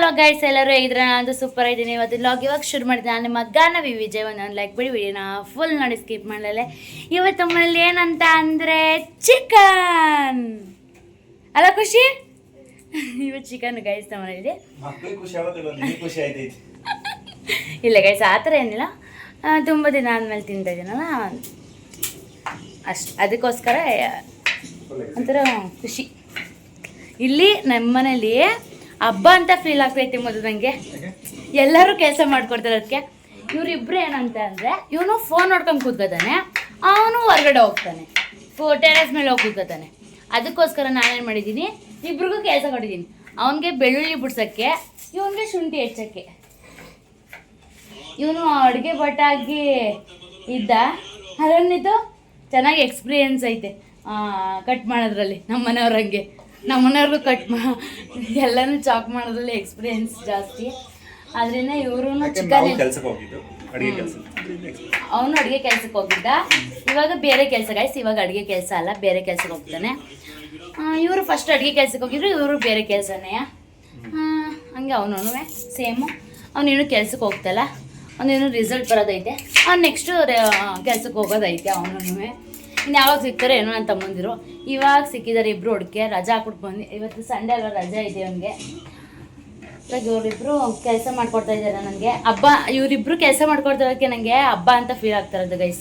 Hello guys ಎಲ್ಲರೂ ಹೇಗಿದ್ರೆ ನಾನು super ಇದ್ದೀನಿ. ಇವತ್ತು ಲಾಗ್ ಇವಾಗ ಶುರು ಮಾಡಿದ್ದೆ. ನಾನು ನಿಮ್ಮ ಗಾನವಿ ವಿಜಯ್ ಒಂದೊಂದು ಲೈಕ್ ಬಿಡಿ ವಿಡಿಯೋನ ಫುಲ್ ನೋಡಿ ಸ್ಕಿಪ್ ಮಾಡಲೇ ಇವತ್ತು ಮನೇಲಿ ಏನಂತ ಅಂದರೆ ಚಿಕನ್ ಅಲ್ಲ ಖುಷಿ? ಇವತ್ತು ಚಿಕನ್ ಗೈಸ್ ನಮ್ಮನೇಲಿ ಇಲ್ಲ ಗೈಸ್ ಆ ಥರ ಏನಿಲ್ಲ. ತುಂಬ ದಿನ ಆದಮೇಲೆ ತಿಂತಾ ಇದ್ದೀನಲ್ಲ ಅಷ್ಟು ಅದಕ್ಕೋಸ್ಕರ ಒಂಥರ ಖುಷಿ. ಇಲ್ಲಿ ನಮ್ಮ ಮನೇಲಿ ಹಬ್ಬ ಅಂತ ಫೀಲ್ ಆಗ್ತೈತಿ ಮೊದಲು ನನಗೆ ಎಲ್ಲರೂ ಕೆಲಸ ಮಾಡ್ಕೊಡ್ತಾರೆ ಅದಕ್ಕೆ ಇವರಿಬ್ರು ಏನಂತ ಅಂದರೆ, ಇವನು ಫೋನ್ ನೋಡ್ಕೊಂಡು ಕೂತ್ಕೋತಾನೆ, ಅವನು ಹೊರಗಡೆ ಹೋಗ್ತಾನೆ. ಫೋ ಟೆರೆಸ್ ಮೇಲೆ ಹೋಗಿ ಕೂತ್ಕೋತಾನೆ. ಅದಕ್ಕೋಸ್ಕರ ನಾನೇನು ಮಾಡಿದ್ದೀನಿ, ಇಬ್ರಿಗೂ ಕೆಲಸ ಕೊಟ್ಟಿದ್ದೀನಿ. ಅವನಿಗೆ ಬೆಳ್ಳುಳ್ಳಿ ಬಿಡ್ಸೋಕ್ಕೆ, ಇವನಿಗೆ ಶುಂಠಿ ಹೆಚ್ಚೋಕ್ಕೆ. ಇವನು ಅಡುಗೆ ಭಟ್ಟಾಗಿ ಇದ್ದ. ಅದನ್ನಿದ್ದು ಚೆನ್ನಾಗಿ ಎಕ್ಸ್ಪೀರಿಯನ್ಸ್ ಐತೆ ಕಟ್ ಮಾಡೋದ್ರಲ್ಲಿ ನಮ್ಮ ಮನೆಯವ್ರಂಗೆ ಮನೆಯವ್ರಿಗೂ ಕಟ್ ಮಾ ಎಲ್ಲನೂ ಚಾಕ್ ಮಾಡೋದ್ರಲ್ಲಿ ಎಕ್ಸ್ಪೀರಿಯನ್ಸ್ ಜಾಸ್ತಿ. ಅದರಿಂದ ಇವರು ಚಿಕನ್ ಅವನು ಅಡುಗೆ ಕೆಲ್ಸಕ್ಕೆ ಹೋಗಿದ್ದ. ಇವಾಗ ಬೇರೆ ಕೆಲಸ ಗಾಯ್ಸ್ ಇವಾಗ ಅಡುಗೆ ಕೆಲಸ ಅಲ್ಲ ಬೇರೆ ಕೆಲ್ಸಕ್ಕೆ ಹೋಗ್ತಾನೆ. ಇವರು ಫಸ್ಟ್ ಅಡುಗೆ ಕೆಲ್ಸಕ್ಕೆ ಹೋಗಿದ್ರು ಇವರು ಬೇರೆ ಕೆಲಸನೇ. ಹಂಗೆ ಅವನು ಸೇಮು ಅವನೇನು ಕೆಲ್ಸಕ್ಕೆ ಹೋಗ್ತಲ್ಲ ಅವನೇನು ರಿಸಲ್ಟ್ ಬರೋದೈತೆ. ಅವ್ನು ನೆಕ್ಸ್ಟು ಕೆಲ್ಸಕ್ಕೆ ಹೋಗೋದೈತೆ ಅವನು ಇನ್ನು ಯಾವಾಗ ಸಿಗ್ತಾರೆ ಏನೋ ನನ್ನ ತಮ್ಮಂದಿರು. ಇವಾಗ ಸಿಕ್ಕಿದ್ದಾರೆ ಇಬ್ಬರು ಹುಡುಕೆ, ರಜಾ ಹಾಕ್ಬಿಟ್ಟು ಬಂದು, ಇವತ್ತು ಸಂಡೇ ಅಲ್ಲ ರಜಾ ಇದೆ ಅವನಿಗೆ. ಇವಾಗ ಕೆಲಸ ಮಾಡ್ಕೊಡ್ತಾ ಇದ್ದಾರೆ ನನಗೆ. ಹಬ್ಬ, ಇವರಿಬ್ರು ಕೆಲಸ ಮಾಡ್ಕೊಡ್ತಿರೋದಕ್ಕೆ ನನಗೆ ಹಬ್ಬ ಅಂತ ಫೀಲ್ ಆಗ್ತಾ ಇರೋದು ಗೈಸ್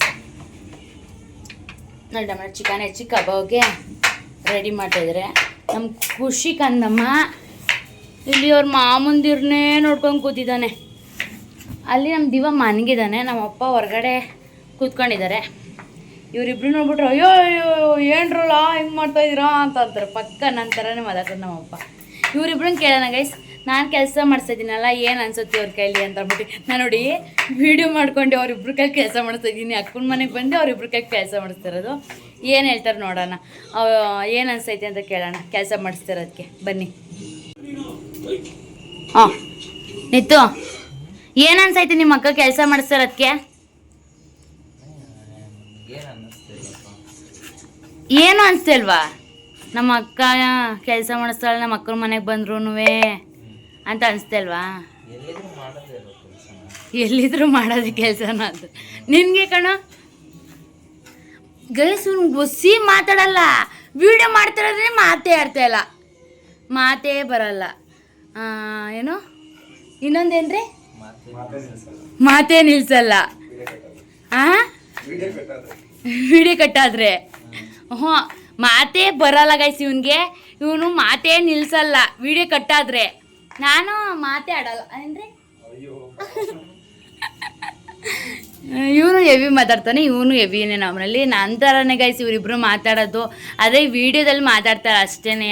ನೋಡಿ ನಮ್ಮ ಚಿಕನ್, ಹೆಚ್ಚಿ ಕಬಾಬ್ಗೆ ರೆಡಿ ಮಾಡ್ತಾ ಇದ್ದಾರೆ ನಮ್ಮ ಖುಷಿ ಕಂದಮ್ಮ ಇಲ್ಲಿ ಅವ್ರ ಮಾಮಂದಿರ್ನೇ ನೋಡ್ಕೊಂಡು ಕೂತಿದ್ದಾನೆ. ಅಲ್ಲಿ ನಮ್ಮ ದಿವ ಮನಗಿದ್ದಾನೆ, ನಮ್ಮ ಅಪ್ಪ ಹೊರಗಡೆ ಕೂತ್ಕೊಂಡಿದ್ದಾರೆ. ಇವರಿಬ್ರು ನೋಡ್ಬಿಟ್ರು, ಅಯ್ಯೋ ಅಯ್ಯೋ, ಏನ್ರಲ್ಲ, ಹಿಂಗೆ ಮಾಡ್ತಾ ಇದೀರಾ? ಅಂತ ಅಂತಾರೆ. ಪಕ್ಕ ನನ್ನ ಥರನೇ ಮಾತಾಡ್ತಾರೆ ನಮ್ಮಪ್ಪ. ಇವರಿಬ್ರನ್ನ ಕೇಳೋಣ ಗೈಸ್ ನಾನು ಕೆಲಸ ಮಾಡ್ಸಿದ್ದೀನಲ್ಲ ಏನು ಅನ್ಸುತ್ತೆ ಅವ್ರ ಕೈಲಿ ಅಂತ ಅಂದ್ಬಿಟ್ಟು, ನಾನು ನೋಡಿ ವಿಡಿಯೋ ಮಾಡ್ಕೊಂಡು ಅವ್ರಿಬ್ರ ಕೈ ಕೆಲಸ ಇದ್ದೀನಿ. ಅಕ್ಕನ ಮನೆಗೆ ಬಂದು, ಅವ್ರಿಬ್ರ ಕೈ ಕೆಲಸ ಮಾಡಿಸ್ತಿರೋದು. ಏನು ಹೇಳ್ತಾರೆ ನೋಡೋಣ. ಏನು ಅನ್ಸೈತೆ ಅಂತ ಕೇಳೋಣ, ಕೆಲಸ ಮಾಡಿಸ್ತಿರೋದಕ್ಕೆ ಬನ್ನಿ. ಹಾಂ ನಿತ್ತು ಏನು ಅನ್ಸೈತೆ ನಿಮ್ಮ ಅಕ್ಕ ಕೆಲಸ ಮಾಡಿಸ್ತಿರೋದಕ್ಕೆ ಏನು ಅನ್ಸ್ತಿಲ್ವಾ? ನಮ್ಮ ಅಕ್ಕ ಕೆಲಸ ಮಾಡಿಸ್ತಾಳೆ ನಮ್ಮ ಅಕ್ಕನ ಮನೆಗೆ ಬಂದ್ರು ಅಂತ ಅನ್ಸ್ತಿಲ್ವಾ? ಎಲ್ಲಿದ್ರು ಮಾಡೋದು ಕೆಲಸನ ಅದು ನಿನಗೆ ಕಣ ಗೈಸ್ ಬಸ್ಸಿ ಮಾತಾಡಲ್ಲ. ವಿಡಿಯೋ ಮಾಡ್ತಿರೋದ್ರೆ ಮಾತೇ ಆಡ್ತಾ ಇಲ್ಲ. ಮಾತೇ ಬರಲ್ಲ. ಆ, ಏನು? ಇನ್ನೊಂದೇನ್ರಿ? ಮಾತೇ ನಿಲ್ಸಲ್ಲ. ಆ? ವಿಡಿಯೋ ಕಟ್ಟಾದ್ರೆ ಹ್ಞೂ ಮಾತೇ ಬರಲ್ಲ ಗೈಸ್ ಇವನಿಗೆ. ಇವನು ಮಾತೇ ನಿಲ್ಸಲ್ಲ ವಿಡಿಯೋ ಕಟ್ಟಾದ್ರೆ. ನಾನು ಮಾತೇ ಆಡಲ್ಲ ಅಂದರೆ ಇವನು ಹೆವಿ ಮಾತಾಡ್ತಾನೆ ಇವನು ಹೆವಿನೇ ನಮ್ಮಲ್ಲಿ ನಂತರನೇ ಗೈಸ್ ಇವರಿಬ್ರು ಮಾತಾಡೋದು. ಅದೇ ವಿಡಿಯೋದಲ್ಲಿ ಮಾತಾಡ್ತಾರೆ ಅಷ್ಟೇನೆ.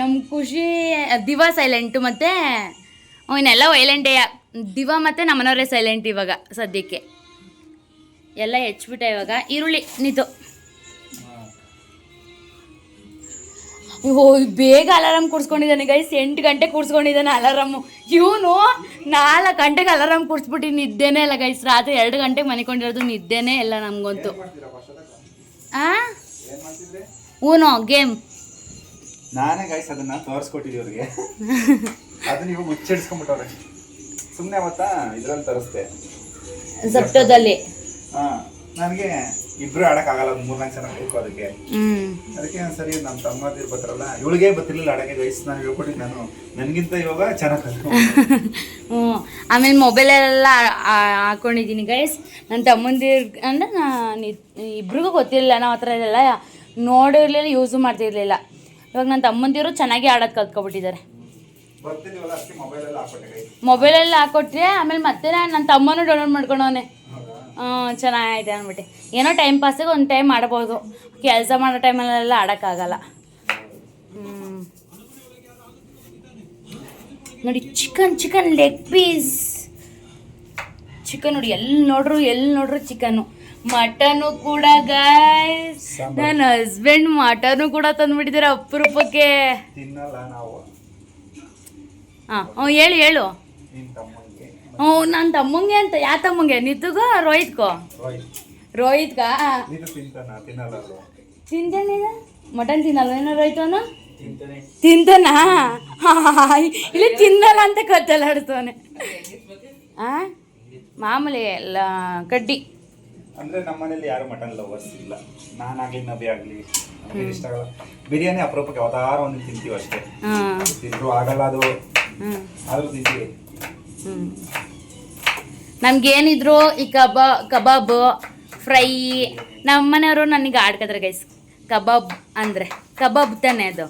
ನಮ್ಮ ಖುಷಿ ದಿವಾ ಸೈಲೆಂಟು ಮತ್ತು ಇನ್ನೆಲ್ಲ ವೈಲೆಂಟೇ ದಿವಾ ಮತ್ತು ನಮ್ಮನವರೇ ಸೈಲೆಂಟ್ ಇವಾಗ ಸದ್ಯಕ್ಕೆ. ಎಲ್ಲ ಹೆಚ್ಬಿಟ್ಟೆ ಇವಾಗ. ಈರುಳ್ಳಿ ನಿಂತು. ಓ ಬೇಗ ಅಲಾರಾಮ್ ಕೂಡ್ಸ್ಕೊಂಡಿದ್ದಾನೆ ಗೈಸ್ ಎಂಟು ಗಂಟೆ ಕೂಡ್ಸ್ಕೊಂಡಿದ್ದಾನೆ ಅಲಾರಾಮು. ಇವನು ನಾಲ್ಕು ಗಂಟೆಗೆ ಅಲಾರಾಮ್ ಕೂಡ್ಸ್ಬಿಟ್ಟು ನಿದ್ದೆನೇ ಇಲ್ಲ ಗೈಸ್ ರಾತ್ರಿ ಎರಡು ಗಂಟೆಗೆ ಮನಿಕೊಂಡಿರೋದು ನಿದ್ದೇನೆ ಇಲ್ಲ ನಮಗಂತೂ. ಆ? ಊನೋ ಗೇಮ್. ನಾನೇ ಗೈಸ್ ಅದನ್ನ ತೋರಿಸ್ಕೊಟ್ಟಿದ್ದೆ ಅವ್ರಿಗೆ ಅದನ್ನ ಇವಾಗ ಮುಚ್ಚಿಡ್ಸ್ಕೊಂಡ್ಬಿಟ್ಟವ್ರೆ. ಸುಮ್ಮನೆ ಅವತ್ತ ಇದ್ರಲ್ಲಿ ತರಿಸ್ದೆ. ಜಪ್ಟೋದಲ್ಲಿ ನನಗೆ ಇಬ್ರು ಆಡಕ್ಕಾಗಲ್ಲ ಒಂದ್ ಮೂರ್ನಾಲ್ಕು ಜನ ಬೇಕು ಅದಕ್ಕೆ. ಅದಕ್ಕೆ ಸರಿ ನಮ್ಮ ತಮ್ಮದಿರ್ ಬರ್ತಾರಲ್ಲ ಇವಳಿಗೆ ಬರ್ತಿರ್ಲಿಲ್ಲ ಆಡಕ್ಕೆ ಗೈಸ್ ನಾನು ಹೇಳ್ಕೊಟ್ಟಿದ್ದು ನಾನು. ನನಗಿಂತ ಇವಾಗ ಚೆನ್ನಾಗಿ ಹ್ಞೂ ಆಮೇಲೆ ಮೊಬೈಲಲ್ಲೆಲ್ಲ ಹಾಕೊಂಡಿದ್ದೀನಿ ಗೈಸ್ ನನ್ನ ತಮ್ಮಂದಿರ್ ಅಂದರೆ ನಾನು ಇಬ್ರಿಗೂ ಗೊತ್ತಿರಲಿಲ್ಲ ನಾವು ಹತ್ರ ಎಲ್ಲ ನೋಡಿರ್ಲಿಲ್ಲ ಯೂಸು ಮಾಡ್ತಿರ್ಲಿಲ್ಲ. ಇವಾಗ ನನ್ನ ತಮ್ಮಂದಿರು ಚೆನ್ನಾಗಿ ಆಡೋದು ಕಲ್ತ್ಕೊಬಿಟ್ಟಿದ್ದಾರೆ. ಮೊಬೈಲಲ್ಲಿ ಹಾಕೊಟ್ರೆ ಆಮೇಲೆ ಮತ್ತೆ ನನ್ನ ತಮ್ಮನೂ ಡೌನ್ಲೋಡ್ ಮಾಡ್ಕೊಂಡವನೆ ಚೆನ್ನಾಗೈತೆ ಅಂದ್ಬಿಟ್ಟು. ಏನೋ ಟೈಮ್ ಪಾಸಿಗೆ ಒಂದು ಟೈಮ್ ಮಾಡ್ಬೋದು. ಕೆಲಸ ಮಾಡೋ ಟೈಮಲ್ಲೆಲ್ಲ ಆಡೋಕ್ಕಾಗಲ್ಲ. ನೋಡಿ chicken chicken leg piece chicken ನೋಡಿ ಎಲ್ಲಿ ನೋಡ್ರು ಎಲ್ಲಿ ನೋಡ್ರು ಚಿಕನ್ನು ಮಟನು ಕೂಡ ಗಾಯ್ಸ್. ನನ್ನ ಹಸ್ಬೆಂಡ್ ಮಟನು ಕೂಡ ತಂದ್ಬಿಟ್ಟಿದ್ದಾರೆ ಅಪರೂಪಕ್ಕೆ. ಹಾಂ ಹ್ಞೂ ಹೇಳು ಹೇಳು. ಹ್ಞೂ ನನ್ನ ತಮ್ಮಂಗೆ ಅಂತ. ಯಾ ತಮ್ಮಂಗೆ? ನಿತ್ತುಗೋ ರೋಹಿತ್ಗೋ? ರೋಹಿತ್. ರೋಹಿತ್ಗ? ರೋಹಿತ್ ತಿಂತಾನ? ಮಟನ್ ತಿನ್ನಲ್ಲ? ಏನೋ ರೋಹಿತ್ ಅವನು? ತಿಂತಾನಾ. ಇಲ್ಲಿ ತಿನ್ನಲ್ಲ ಅಂತ ಕತ್ತಲಾಡ್ತವನೆ. ಆ? ಮಾಮೂಲಿ ಎಲ್ಲ ಕಡ್ಡಿ. ಅಂದ್ರೆ ನಮ್ಮನೇಲಿ ಯಾರು ಮಟನ್ ಲವರ್ಸ್ ಇಲ್ಲ. ನಾನಾಗ್ಲಿ ನಬಿ ಆಗ್ಲಿ. ನಮಗೆ ಇಷ್ಟ ಆಗಲ್ಲ. ಬಿರಿಯಾನಿ ಅಪರೂಪಕ್ಕೆ ಅವತಾರ ಒಂದು ತಿಂತೀವಿ ಅಷ್ಟೇ. ಹಾಂ ತಿಂದ್ರು ಆಗಲ್ಲ ಅದು. ಆದ್ರೂ ತಿಂತೀವಿ. ನಮ್ಗೇನಿದ್ರು ಈ ಕಬಾ ಕಬಾಬ್ ಫ್ರೈ ನಮ್ಮ ಮನೆಯವರು ನನಗೆ ಆಡ್ಕದ್ರೆ ಗೈಸ್ ಕಬಾಬ್ ಅಂದರೆ ಕಬಾಬ್ ತಾನೆ ಅದು.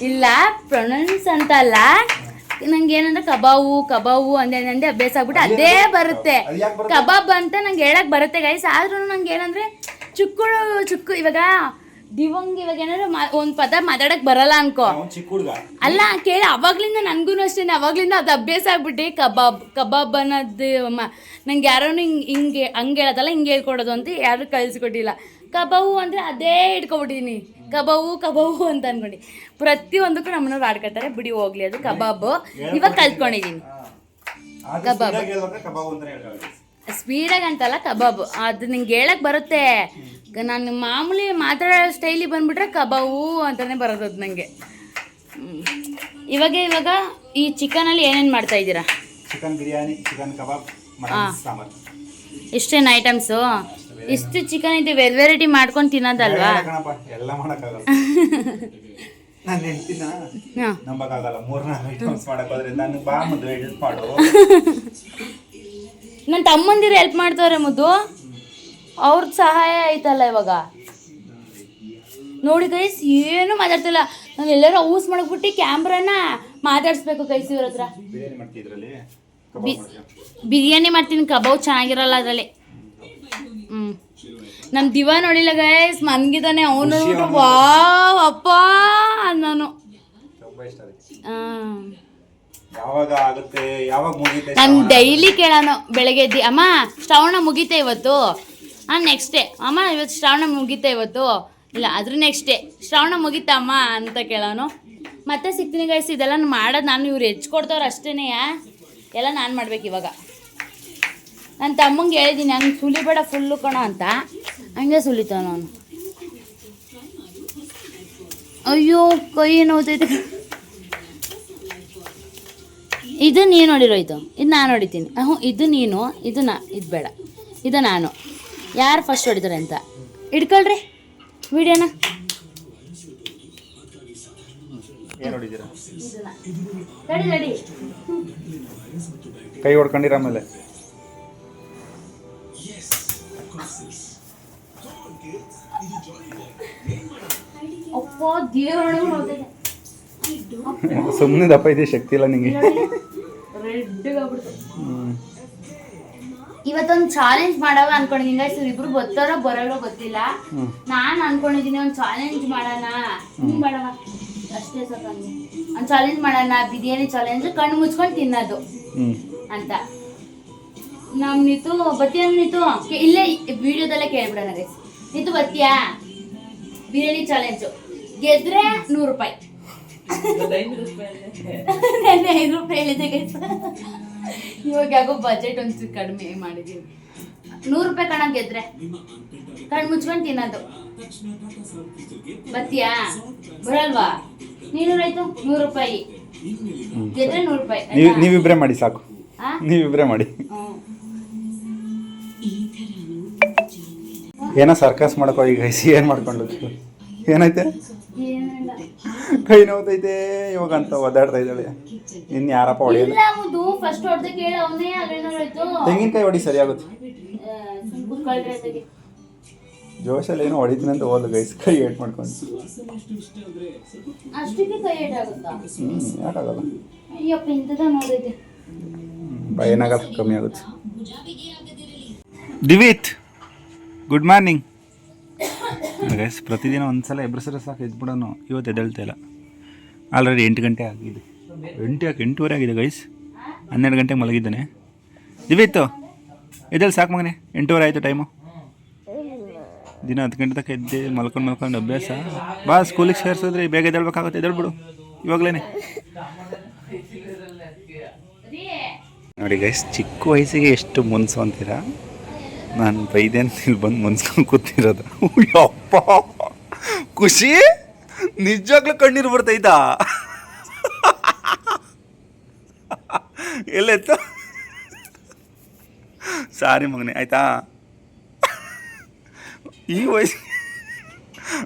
ಇಲ್ಲ ಪ್ರೊನೌನ್ಸ್ ಅಂತ ಅಲ್ಲ. ನಂಗೆ ಏನಂದ್ರೆ ಕಬಾವು ಕಬಾವು ಅಂದೆ ಅಂದೆ ಅಭ್ಯಾಸ ಆಗ್ಬಿಟ್ಟು ಅದೇ ಬರುತ್ತೆ. ಬರುತ್ತೆ? ಕಬಾಬ್ ಅಂತ ನಂಗೆ ಹೇಳಕ್ ಬರುತ್ತೆ ಗೈಸ್ ಆದ್ರೂ ನಂಗೆ ಏನಂದ್ರೆ ಚುಕ್ಕುಳು ಚುಕ್ಕು ಇವಾಗ ದಿವಂಗ್ ಇವಾಗ ಏನಾದ್ರು ಒಂದ್ ಪದ ಮಾತಾಡಕ್ ಬರಲ್ಲ ಅನ್ಕೋ. ಅಲ್ಲ ಕೇಳಿ ಅವಾಗ್ಲಿಂದ ನನ್ಗೂ ಅಷ್ಟೇ ಅವಾಗ್ಲಿಂದ ಅದು ಅಭ್ಯಾಸ ಆಗ್ಬಿಟ್ಟು ಕಬಾಬ್ ಕಬಾಬ್ ಅನ್ನೋದು ನಂಗೆ ಯಾರೋ ಹಿಂಗೆ ಹಿಂಗೆ ಹಂಗೆ ಹೇಳೋದಲ್ಲ ಹಿಂಗೆ ಹೇಳ್ಕೊಡೋದು ಅಂತ ಯಾರು ಕಳಿಸ್ಕೊಟ್ಟಿಲ್ಲ. ಕಬಾವು ಅಂದರೆ ಅದೇ ಇಟ್ಕೊಬಿಟ್ಟಿನಿ ಕಬಾವು ಕಬಾವು ಅಂತ ಅನ್ಕೊಂಡು. ಪ್ರತಿಯೊಂದಕ್ಕೂ ನಮ್ಮನ್ನ ಆಡ್ಕೊತಾರೆ ಬಿಡಿ ಹೋಗ್ಲಿ ಅದು ಕಬಾಬು. ಇವಾಗ ಕಲ್ತ್ಕೊಂಡಿದ್ದೀನಿ ಕಬಾಬ್. ಸ್ಪೀಡಾಗಿ ಅಂತಲ್ಲ ಕಬಾಬ್. ಅದು ನಿಂಗೆ ಹೇಳಕ್ ಬರುತ್ತೆ. ನಾನು ಮಾಮೂಲಿ ಮಾತಾಡೋ ಸ್ಟೈಲಿಗೆ ಬಂದುಬಿಟ್ರೆ ಕಬಾವು ಅಂತಲೇ ಬರೋದು ನನಗೆ ಇವಾಗ ಇವಾಗ ಈ ಚಿಕನಲ್ಲಿ ಏನೇನು ಮಾಡ್ತಾ ಇದ್ದೀರಾ? ಚಿಕನ್ ಬಿರಿಯಾನಿ ಚಿಕನ್ ಕಬಾಬ್ ಹಾಂ. ಸಾಂಬಾರ್. ಇಷ್ಟೇನು ಐಟಮ್ಸು ಇಷ್ಟು ಚಿಕನ್ ಇದೆ ವೆರ್ ವೆರೈಟಿ ಮಾಡ್ಕೊಂಡು ತಿನ್ನೋದಲ್ವಾ? ಎಲ್ಲ ಮಾಡೋಕ್ಕಾಗಲ್ಲ. ನಾನು ಹೇಳ್ತೀನ? ನಂಬಕ್ಕಾಗಲ್ಲ. ಮೂರ್ನಾಲ್ಕು ಐಟಮ್ಸ್ ಮಾಡೋಕ್ಕೋದ್ರೆ ನನಗೆ ನಾನು ಬಾ ಮುದ್ದು ಹೆಲ್ಪ್ ಮಾಡು. ನನ್ನ ತಮ್ಮಂದಿರು ಹೆಲ್ಪ್ ಮಾಡ್ತವ್ರೆ ಮುದ್ದು. ಅವ್ರದ್ದು ಸಹಾಯ ಆಯ್ತಲ್ಲ ಇವಾಗ. ನೋಡಿ ಗೈಸ್ ಏನು ಮಾತಾಡ್ತಿಲ್ಲ. ನಾನು ಎಲ್ಲರೂ ಯೂಸ್ ಮಾಡ್ಬಿಟ್ಟು ಕ್ಯಾಮ್ರಾನ ಮಾತಾಡಿಸ್ಬೇಕು ಗೈಸ್ ಇವ್ರ ಹತ್ರ. ಬಿರಿಯಾನಿ ಮಾಡ್ತೀನಿ ಕಬಾಬ್ ಚೆನ್ನಾಗಿರಲ್ಲ ಅದರಲ್ಲಿ. ಹ್ಞೂ ನಮ್ಮ ದಿವ ನೋಡಿಲ್ಲ ಗೈಸ್ ಮನ್ಗಿದಾನೆ ಅವನು. ವಾವ್ ಅಪ್ಪ ನಾನು ನಾನು ಡೈಲಿ ಕೇಳೋನು ಬೆಳಗ್ಗೆ ಎದ್ದು. ಅಮ್ಮ ಶ್ರವಣ ಮುಗೀತೆ ಇವತ್ತು. ಹಾಂ ನೆಕ್ಸ್ಟ್ ಡೇ ಅಮ್ಮ, ಇವತ್ತು ಶ್ರಾವಣ ಮುಗೀತಾ ಇವತ್ತು? ಇಲ್ಲ ಅದ್ರ ನೆಕ್ಸ್ಟ್ ಡೇ ಶ್ರಾವಣ ಮುಗೀತಾ ಅಮ್ಮ ಅಂತ ಕೇಳೋನು. ಮತ್ತೆ ಸಿಗ್ತೀನಿ ಗೈಸ್ ಇದೆಲ್ಲ ಮಾಡೋದು ನಾನು ಇವ್ರು ಹೆಚ್ಕೊಡ್ತವ್ರು ಅಷ್ಟೇನೆ ಎಲ್ಲ ನಾನು ಮಾಡ್ಬೇಕು ಇವಾಗ. ನನ್ನ ತಮ್ಮಂಗೆ ಹೇಳಿದ್ದೀನಿ ಹಂಗೆ ಸುಲಿಬೇಡ ಫುಲ್ಲು ಕಣ ಅಂತ. ಹಂಗೆ ಸುಲಿತಾನ ನಾನು ಅಯ್ಯೋ, ಕೈ ನೋವ್ತೈತೆ. ಇದು ನೀನು ನೋಡಿರೋ ಇದು? ಇದು ನಾನು ಹೊಡಿತೀನಿ ಹ್ಞೂ ಇದು ನೀನು, ಇದು ನಾ, ಇದು ಬೇಡ. ಇದು ನಾನು. ಯಾರು ಫಸ್ಟ್ ಹೊಡಿತಾರೆ ಅಂತ? ಹಿಡ್ಕೊಳ್ರಿ ವಿಡಿಯೋನ ಕೈ ಹೊಡ್ಕೊಂಡಿರ ಆಮೇಲೆ? ಸುಮ್ಮನೆ ದಪ್ಪ ಇದೆ ಶಕ್ತಿ ಇಲ್ಲ ನಿಂಗೆ. ಇವತ್ತೊಂದು ಚಾಲೆಂಜ್ ಮಾಡವ ಅನ್ಕೊಂಡಿದ್ದೀನಿ ಗೈಸ್ ಇಬ್ರು ಬರ್ತಾರ ಬರಲ್ಲೋ ಗೊತ್ತಿಲ್ಲ. ನಾನು ಅನ್ಕೊಂಡಿದ್ದೀನಿ ಒಂದು ಚಾಲೆಂಜ್ ಮಾಡೋಣ. ಹಿಂಗ್ ಮಾಡವ ಅಷ್ಟೇ ಸ್ವಲ್ಪ ಒಂದು ಚಾಲೆಂಜ್ ಮಾಡೋಣ ಬಿರಿಯಾನಿ ಚಾಲೆಂಜ್ ಕಣ್ಣು ಮುಚ್ಕೊಂಡು ತಿನ್ನೋದು. ಅಂತ. ನಮ್ ನಿತು ಬತ್ತಿಯ ನಿತು? ಇಲ್ಲೇ ವಿಡಿಯೋದಲ್ಲೇ ಕೇಳ್ಬಿಡೋಣ ಗೈಸ್ ನಿತು ಬತ್ತಿಯಾ ಬಿರಿಯಾನಿ ಚಾಲೆಂಜು ಗೆದ್ರೆ ನೂರು ರೂಪಾಯಿ. ನೆನ್ನೆ ಐದು ರೂಪಾಯಿ ಹೇಳಿದೆ ಗೈಸ್ ಇವಾಗ ಯಾಕೋ ಬಜೆಟ್ ಒಂಚೂರು ಕಡಿಮೆ ಮಾಡಿದೀನಿ ನೂರು ರೂಪಾಯಿ ಕಣ ಗೆದ್ರೆ. ಕಣ್ ಮುಚ್ಕೊಂಡು ತಿನ್ನೋದು. ಬತ್ತಿಯಾ? ಬರಲ್ವಾ? ನೀನೂರಾಯ್ತು? ನೂರು ರೂಪಾಯಿ. ಗೆದ್ರೆ ನೂರು ರೂಪಾಯಿ ನೀವು ನೀವಿಬ್ರೇ ಮಾಡಿ ಸಾಕು. ನೀವಿಬ್ರೇ ಮಾಡಿ. ಏನೋ ಸರ್ಕಸ್ ಹೋಗಿ ಈಗ ಏನು ಮಾಡ್ಕೊಂಡು ಏನೈತೆ. ಕೈ ನೋವ್ತೈತೆ ಇವಾಗ ಅಂತ ಒದ್ದಾಡ್ತಾ ಇದ್ದಾಳೆ. ಇನ್ನು ಯಾರಪ್ಪ ಹೊಡೆಯಲ್ಲ? ಮುದ್ದು ಫಸ್ಟ್ ಹೊಡೆದ ಕೇಳ ಅವನೇ ಅಲ್ಲೇನಾಯ್ತು ತೆಂಗಿನಕಾಯಿ ಹೊಡಿ ಸರಿಯಾಗುತ್ತೆ. ಜೋಶಲ್ಲಿ ಏನೋ ಹೊಡಿತೀನಿ ಅಂತ ಓದ್ ಗೈಸ್ ಕೈ ಏಟ್ ಮಾಡ್ಕೊಂಡು. ಅಷ್ಟಕ್ಕೆ ಕೈ ಏಟಾಗುತ್ತಾ ಹ್ಞೂ ಯಾಕಾಗಲ್ಲ ಅಯ್ಯಪ್ಪ ಇಂಥದ ನೋಡೈತೆ ಬ- ಏನಾಗಲ್ಲ ಕಮ್ಮಿ ಆಗುತ್ತೆ. ದಿವಿತ್ ಗುಡ್ ಮಾರ್ನಿಂಗ್ ಗೈಸ್ ಪ್ರತಿದಿನ ಒಂದ್ಸಲ ಎಬ್ರಿಸಿದ್ರೆ ಸಾಕು ಎದ್ಬಿಡೋನು ಇವತ್ತು ಎದ್ದೇಳ್ತಾ ಇಲ್ಲ. ಆಲ್ರೆಡಿ ಎಂಟು ಗಂಟೆ ಆಗಿದೆ. ಎಂಟು ಯಾಕೆ ಎಂಟೂವರೆ ಆಗಿದೆ ಗೈಸ್ ಹನ್ನೆರಡು ಗಂಟೆಗೆ ಮಲಗಿದ್ದಾನೆ. ದಿವಿತ್ತು ಇದೆಲ್ಲ ಸಾಕು ಮಗನೆ. ಎಂಟೂವರೆ ಆಯಿತು ಟೈಮು ದಿನ ಹತ್ತು ಗಂಟೆ ತನಕ ಎದ್ದೆ, ಮಲ್ಕೊಂಡು ಮಲ್ಕೊಂಡು ಅಭ್ಯಾಸ. ಬಾ ಸ್ಕೂಲಿಗೆ ಸೇರಿಸಿದ್ರೆ ಬೇಗ ಎದ್ದೇಳ್ಬೇಕಾಗುತ್ತೆ. ಎದ್ದೇಳ್ಬಿಡು ಇವಾಗಲೇ ನೋಡಿ ಗೈಸ್ ಚಿಕ್ಕ ವಯಸ್ಸಿಗೆ ಎಷ್ಟು ಮುನ್ಸು ಅಂತೀರಾ? ನಾನು ಬೈದೆ ಅಂತ ಇಲ್ಲಿ ಬಂದು ಮುನ್ಸ್ಕೊಂಡು ಕೂತಿರೋದು. ಅಪ್ಪ ಖುಷಿ? ನಿಜವಾಗ್ಲೂ ಕಣ್ಣೀರು ಬರ್ತೈತಾ? ಎಲ್ಲೆತ್ತ? ಸಾರಿ ಮಗನೆ, ಆಯ್ತಾ? ಈ ವಯಸ್ಸು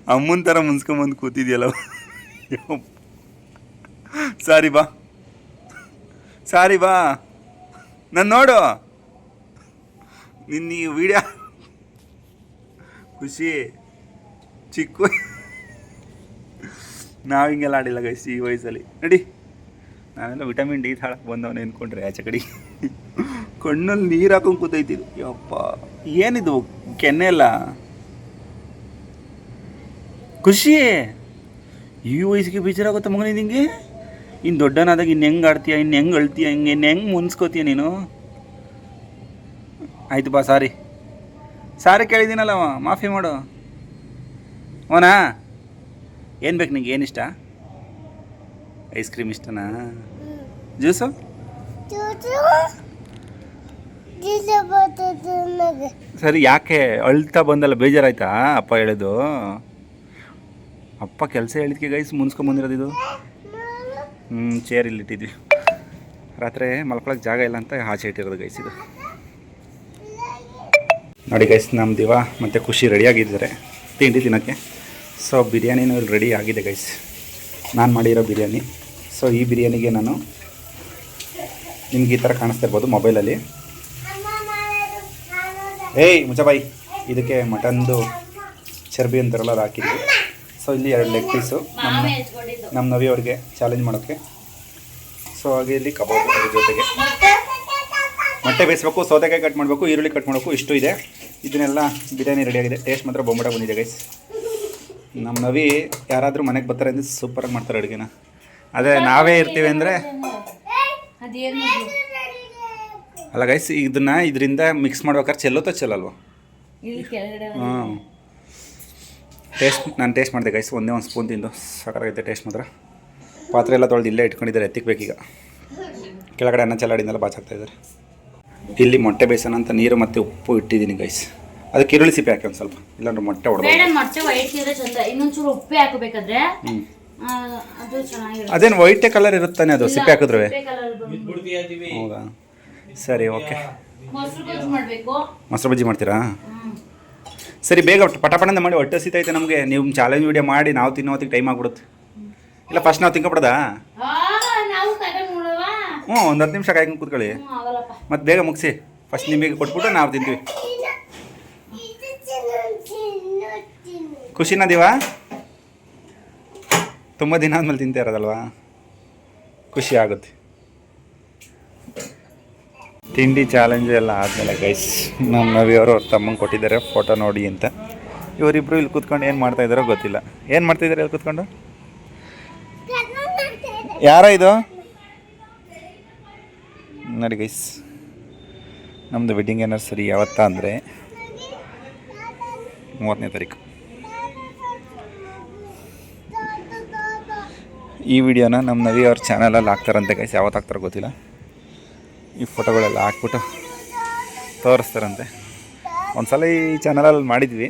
ಅಮ್ಮನ ಥರ ಮುನ್ಸ್ಕೊಂಬಂದು ಕೂತಿದ್ಯಲ್ಲ. ಸಾರಿ ಬಾ. ಸಾರಿ ಬಾ. ನಾನು ನೋಡು. ನಿನ್ನ ಈ ವಿಡಿಯೋ ಖುಷಿ, ಚಿಕ್ಕ. ನಾವು ಹಿಂಗೆಲ್ಲ ಆಡಿಲ್ಲ ಗೈಸ್ ಈ ವಯಸ್ಸಲ್ಲಿ. ನಡಿ. ನಾವೆಲ್ಲ ವಿಟಮಿನ್ ಡಿ ತಾಳಕ್ಕೆ ಬಂದವನು ಅಂದ್ಕೊಂಡ್ರೆ ಆಚೆ ಕಡೆ. ಕಣ್ಣಲ್ಲಿ ನೀರು ಹಾಕೊಂಡು ಕೂತೈತಿದ್ದು ಯಪ್ಪ, ಏನಿದು ಕೆನ್ನೆ ಅಲ್ಲ? ಖುಷಿ. ಈ ವಯಸ್ಸಿಗೆ ಬೇಜಾರಾಗುತ್ತೆ ಮಗನೇ ನಿಂಗೆ? ಇನ್ನು ದೊಡ್ಡನಾದಾಗ ಇನ್ನು ಹೆಂಗೆ ಆಡ್ತೀಯ ಇನ್ನು ಹೆಂಗೆ ಅಳ್ತೀಯ ಹಿಂಗೆ ಇನ್ನು ಹೆಂಗೆ ಮುನ್ಸ್ಕೋತೀಯ ನೀನು? ಆಯ್ತು ಬಾ, ಸಾರಿ. ಸಾರಿ ಕೇಳಿದ್ದೀನಲ್ಲ ಮಾಫಿ ಮಾಡು. ಅವನಾ? ಏನು ಬೇಕು ನಿಂಗೆ, ಏನು ಇಷ್ಟ? ಐಸ್ ಕ್ರೀಮ್ ಇಷ್ಟನಾ? ಜ್ಯೂಸು? ಸರಿ ಯಾಕೆ ಅಳ್ತಾ ಬಂದಲ್ಲ ಬೇಜಾರಾಯ್ತಾ ಅಪ್ಪ ಹೇಳಿದ್ದು? ಅಪ್ಪ ಕೆಲಸ ಹೇಳಿದ್ಕೆ ಗೈಸ್ ಮುನ್ಸ್ಕೊಂಬಂದಿರೋದು ಇದು? ಹ್ಞೂ ಚೇರ್ ಇಲ್ಲಿ ಇಟ್ಟಿದ್ವಿ. ರಾತ್ರಿ ಮಲ್ಕೊಳಕ್ಕೆ ಜಾಗ ಇಲ್ಲ ಅಂತ ಆಚೆ ಇಟ್ಟಿರೋದು ಗೈಸ್ ಇದು. ನೋಡಿ ಗೈಸ್ ನಮ್ಮ ದಿವ ಮತ್ತು ಖುಷಿ ರೆಡಿಯಾಗಿದ್ದಾರೆ ತಿಂಡಿ ತಿನ್ನೋಕ್ಕೆ. ಸೊ ಬಿರಿಯಾನಿನೂ ಇಲ್ಲಿ ರೆಡಿ ಆಗಿದೆ ಗೈಸ್ ನಾನು ಮಾಡಿರೋ ಬಿರಿಯಾನಿ. ಸೊ ಈ ಬಿರಿಯಾನಿಗೆ ನಾನು ನಿಮ್ಗೆ ಈ ಥರ ಕಾಣಿಸ್ತಾ ಇರ್ಬೋದು ಮೊಬೈಲಲ್ಲಿ. ಏಯ್ ಮುಜಾಬಾಯಿ. ಇದಕ್ಕೆ ಮಟನ್ದು ಚರ್ಬಿ ಅಂತಾರಲ್ಲ ಅದು ಹಾಕಿದ್ವಿ. ಸೊ ಇಲ್ಲಿ ಎರಡು ಲೆಗ್ ಪೀಸು ನಮ್ಮ ನಮ್ಮ ನವಿ ಅವ್ರಿಗೆ ಚಾಲೆಂಜ್ ಮಾಡೋಕ್ಕೆ. ಸೊ ಹಾಗೆ ಇಲ್ಲಿ ಕಬಾಬ್ ಅದ್ರ ಜೊತೆಗೆ. ಮೊಟ್ಟೆ ಬೇಯಿಸ್ಬೇಕು ಸೌತೆಕಾಯಿ ಕಟ್ ಮಾಡಬೇಕು ಈರುಳ್ಳಿ ಕಟ್ ಮಾಡಬೇಕು ಇಷ್ಟು ಇದೆ. ಇದನ್ನೆಲ್ಲ ಬಿರಿಯಾನಿ ರೆಡಿಯಾಗಿದೆ ಟೇಸ್ಟ್ ಮಾತ್ರ ಬೊಂಬಟ ಬಂದಿದೆ ಗೈಸ್ ನಮ್ಮ ನವಿ ಯಾರಾದರೂ ಮನೆಗೆ ಬರ್ತಾರೆ ಅಂದರೆ ಸೂಪರಾಗಿ ಮಾಡ್ತಾರೆ ಅಡುಗೆನ. ಅದೇ ನಾವೇ ಇರ್ತೀವಿ ಅಂದರೆ ಅದೇನು ಅಲ್ಲ ಗೈಸ್ ಇದನ್ನ ಇದರಿಂದ ಮಿಕ್ಸ್ ಮಾಡ್ಬೇಕಾದ್ರೆ ಚೆಲ್ಲೋತ ಚೆಲ್ಲಲ್ವ? ಇಲ್ಲಿ ಕೆಳಗಡೆ ಹಾಂ. ಟೇಸ್ಟ್ ನಾನು ಟೇಸ್ಟ್ ಮಾಡಿದೆ ಗೈಸ್ ಒಂದೇ ಒಂದು ಸ್ಪೂನ್ ತಿಂದು. ಸಾಕಾಗೈತೆ ಟೇಸ್ಟ್ ಮಾತ್ರ. ಪಾತ್ರೆ ಎಲ್ಲ ತೊಳೆದು ಇಲ್ಲೇ ಇಟ್ಕೊಂಡಿದ್ದಾರೆ ಎತ್ತಿಕ್ಬೇಕೀಗ. ಕೆಳಗಡೆ ಅನ್ನ ಚೆಲ್ಲಾಡಿಂದೆಲ್ಲ ಬಾಚಾಕ್ತಾ ಇದ್ದಾರೆ. ಇಲ್ಲಿ ಮೊಟ್ಟೆ ಬೇಯಿಸೋಣ ಅಂತ ನೀರು ಮತ್ತು ಉಪ್ಪು ಇಟ್ಟಿದ್ದೀನಿ ಗೈಸ್ ಅದಕ್ಕೆ ಈರುಳ್ಳಿ ಸಿಪ್ಪೆ ಹಾಕಿ ಒಂದು ಸ್ವಲ್ಪ. ಇಲ್ಲಾಂದ್ರೆ ಮೊಟ್ಟೆ ಹೊಡೆದು ಮೊಟ್ಟೆ ವೈಟ್ ಇದ್ರೆ ಚಂದ. ಇನ್ನೊಂಚೂರು ಉಪ್ಪೆ ಹಾಕಬೇಕಾದ್ರೆ ಹ್ಞೂ ಅದು ಚೆನ್ನಾಗಿರುತ್ತೆ. ಅದೇನು ವೈಟೇ ಕಲರ್ ಇರುತ್ತಾನೆ ಅದು ಸಿಪ್ಪೆ ಹಾಕಿದ್ರೆ. ಹೌದಾ? ಸರಿ ಓಕೆ. ಮೊಸರು ಗೊಜ್ಜು ಮಾಡ್ಬೇಕು. ಮೊಸರು ಬಜ್ಜಿ ಮಾಡ್ತೀರಾ? ಸರಿ ಬೇಗ ಪಟಪಟಂದ ಮಾಡಿ ಹೊಟ್ಟೆ ಹಸಿತೈತೆ ನಮಗೆ. ನೀವು ಚಾಲೆಂಜ್ ವಿಡಿಯೋ ಮಾಡಿ ನಾವು ತಿನ್ನೋತ್ತಿಗೆ ಟೈಮ್ ಆಗ್ಬಿಡುತ್ತೆ. ಇಲ್ಲ ಫಸ್ಟ್ ನಾವು ತಿನ್ಕೊಬಿಡದಾ ಹ್ಞೂ ಒಂದು ಹತ್ತು ನಿಮಿಷ ಕಾಯ್ಕೊಂಡು ಕೂತ್ಕೊಳ್ಳಿ. ಮತ್ತೆ ಬೇಗ ಮುಗಿಸಿ. ಫಸ್ಟ್ ನಿಮಗೆ ಕೊಟ್ಬಿಟ್ಟು ನಾವು ತಿಂತೀವಿ. ಖುಷಿನ ದಿವಾ? ತುಂಬ ದಿನ ಆದ್ಮೇಲೆ ತಿಂತಾ ಇರೋದಲ್ವಾ? ಖುಷಿ ಆಗುತ್ತೆ. ತಿಂಡಿ ಚಾಲೆಂಜ್ ಎಲ್ಲ ಆದಮೇಲೆ ಗೈಸ್ ನಮ್ಮ ನವಿಯವರು ಅವ್ರ ತಮ್ಮಂಗೆ ಕೊಟ್ಟಿದ್ದಾರೆ ಫೋಟೋ ನೋಡಿ ಅಂತ. ಇವರಿಬ್ಬರು ಇಲ್ಲಿ ಕೂತ್ಕೊಂಡು ಏನು ಇದಾರೋ ಗೊತ್ತಿಲ್ಲ. ಏನು ಮಾಡ್ತಿದ್ದಾರೆ ಇಲ್ಲಿ ಕೂತ್ಕೊಂಡು? ಯಾರ ಇದು? ನೋಡಿ ಗೈಸ್ ನಮ್ಮದು ವೆಡ್ಡಿಂಗ್ ಆ್ಯನಿವರ್ಸರಿ ಯಾವತ್ತ ಅಂದರೆ ಮೂವತ್ತನೇ ತಾರೀಕು. ಈ ವಿಡಿಯೋನ ನಮ್ಮ ನವಿ ಅವ್ರ ಚಾನಲಲ್ಲಿ ಹಾಕ್ತಾರಂತೆ ಗೈಸ್ ಯಾವತ್ತು ಹಾಕ್ತಾರೋ ಗೊತ್ತಿಲ್ಲ. ಈ ಫೋಟೋಗಳೆಲ್ಲ ಹಾಕ್ಬಿಟ್ಟು ತೋರಿಸ್ತಾರಂತೆ. ಒಂದು ಸಲ ಈ ಚಾನಲಲ್ಲಿ ಮಾಡಿದ್ವಿ.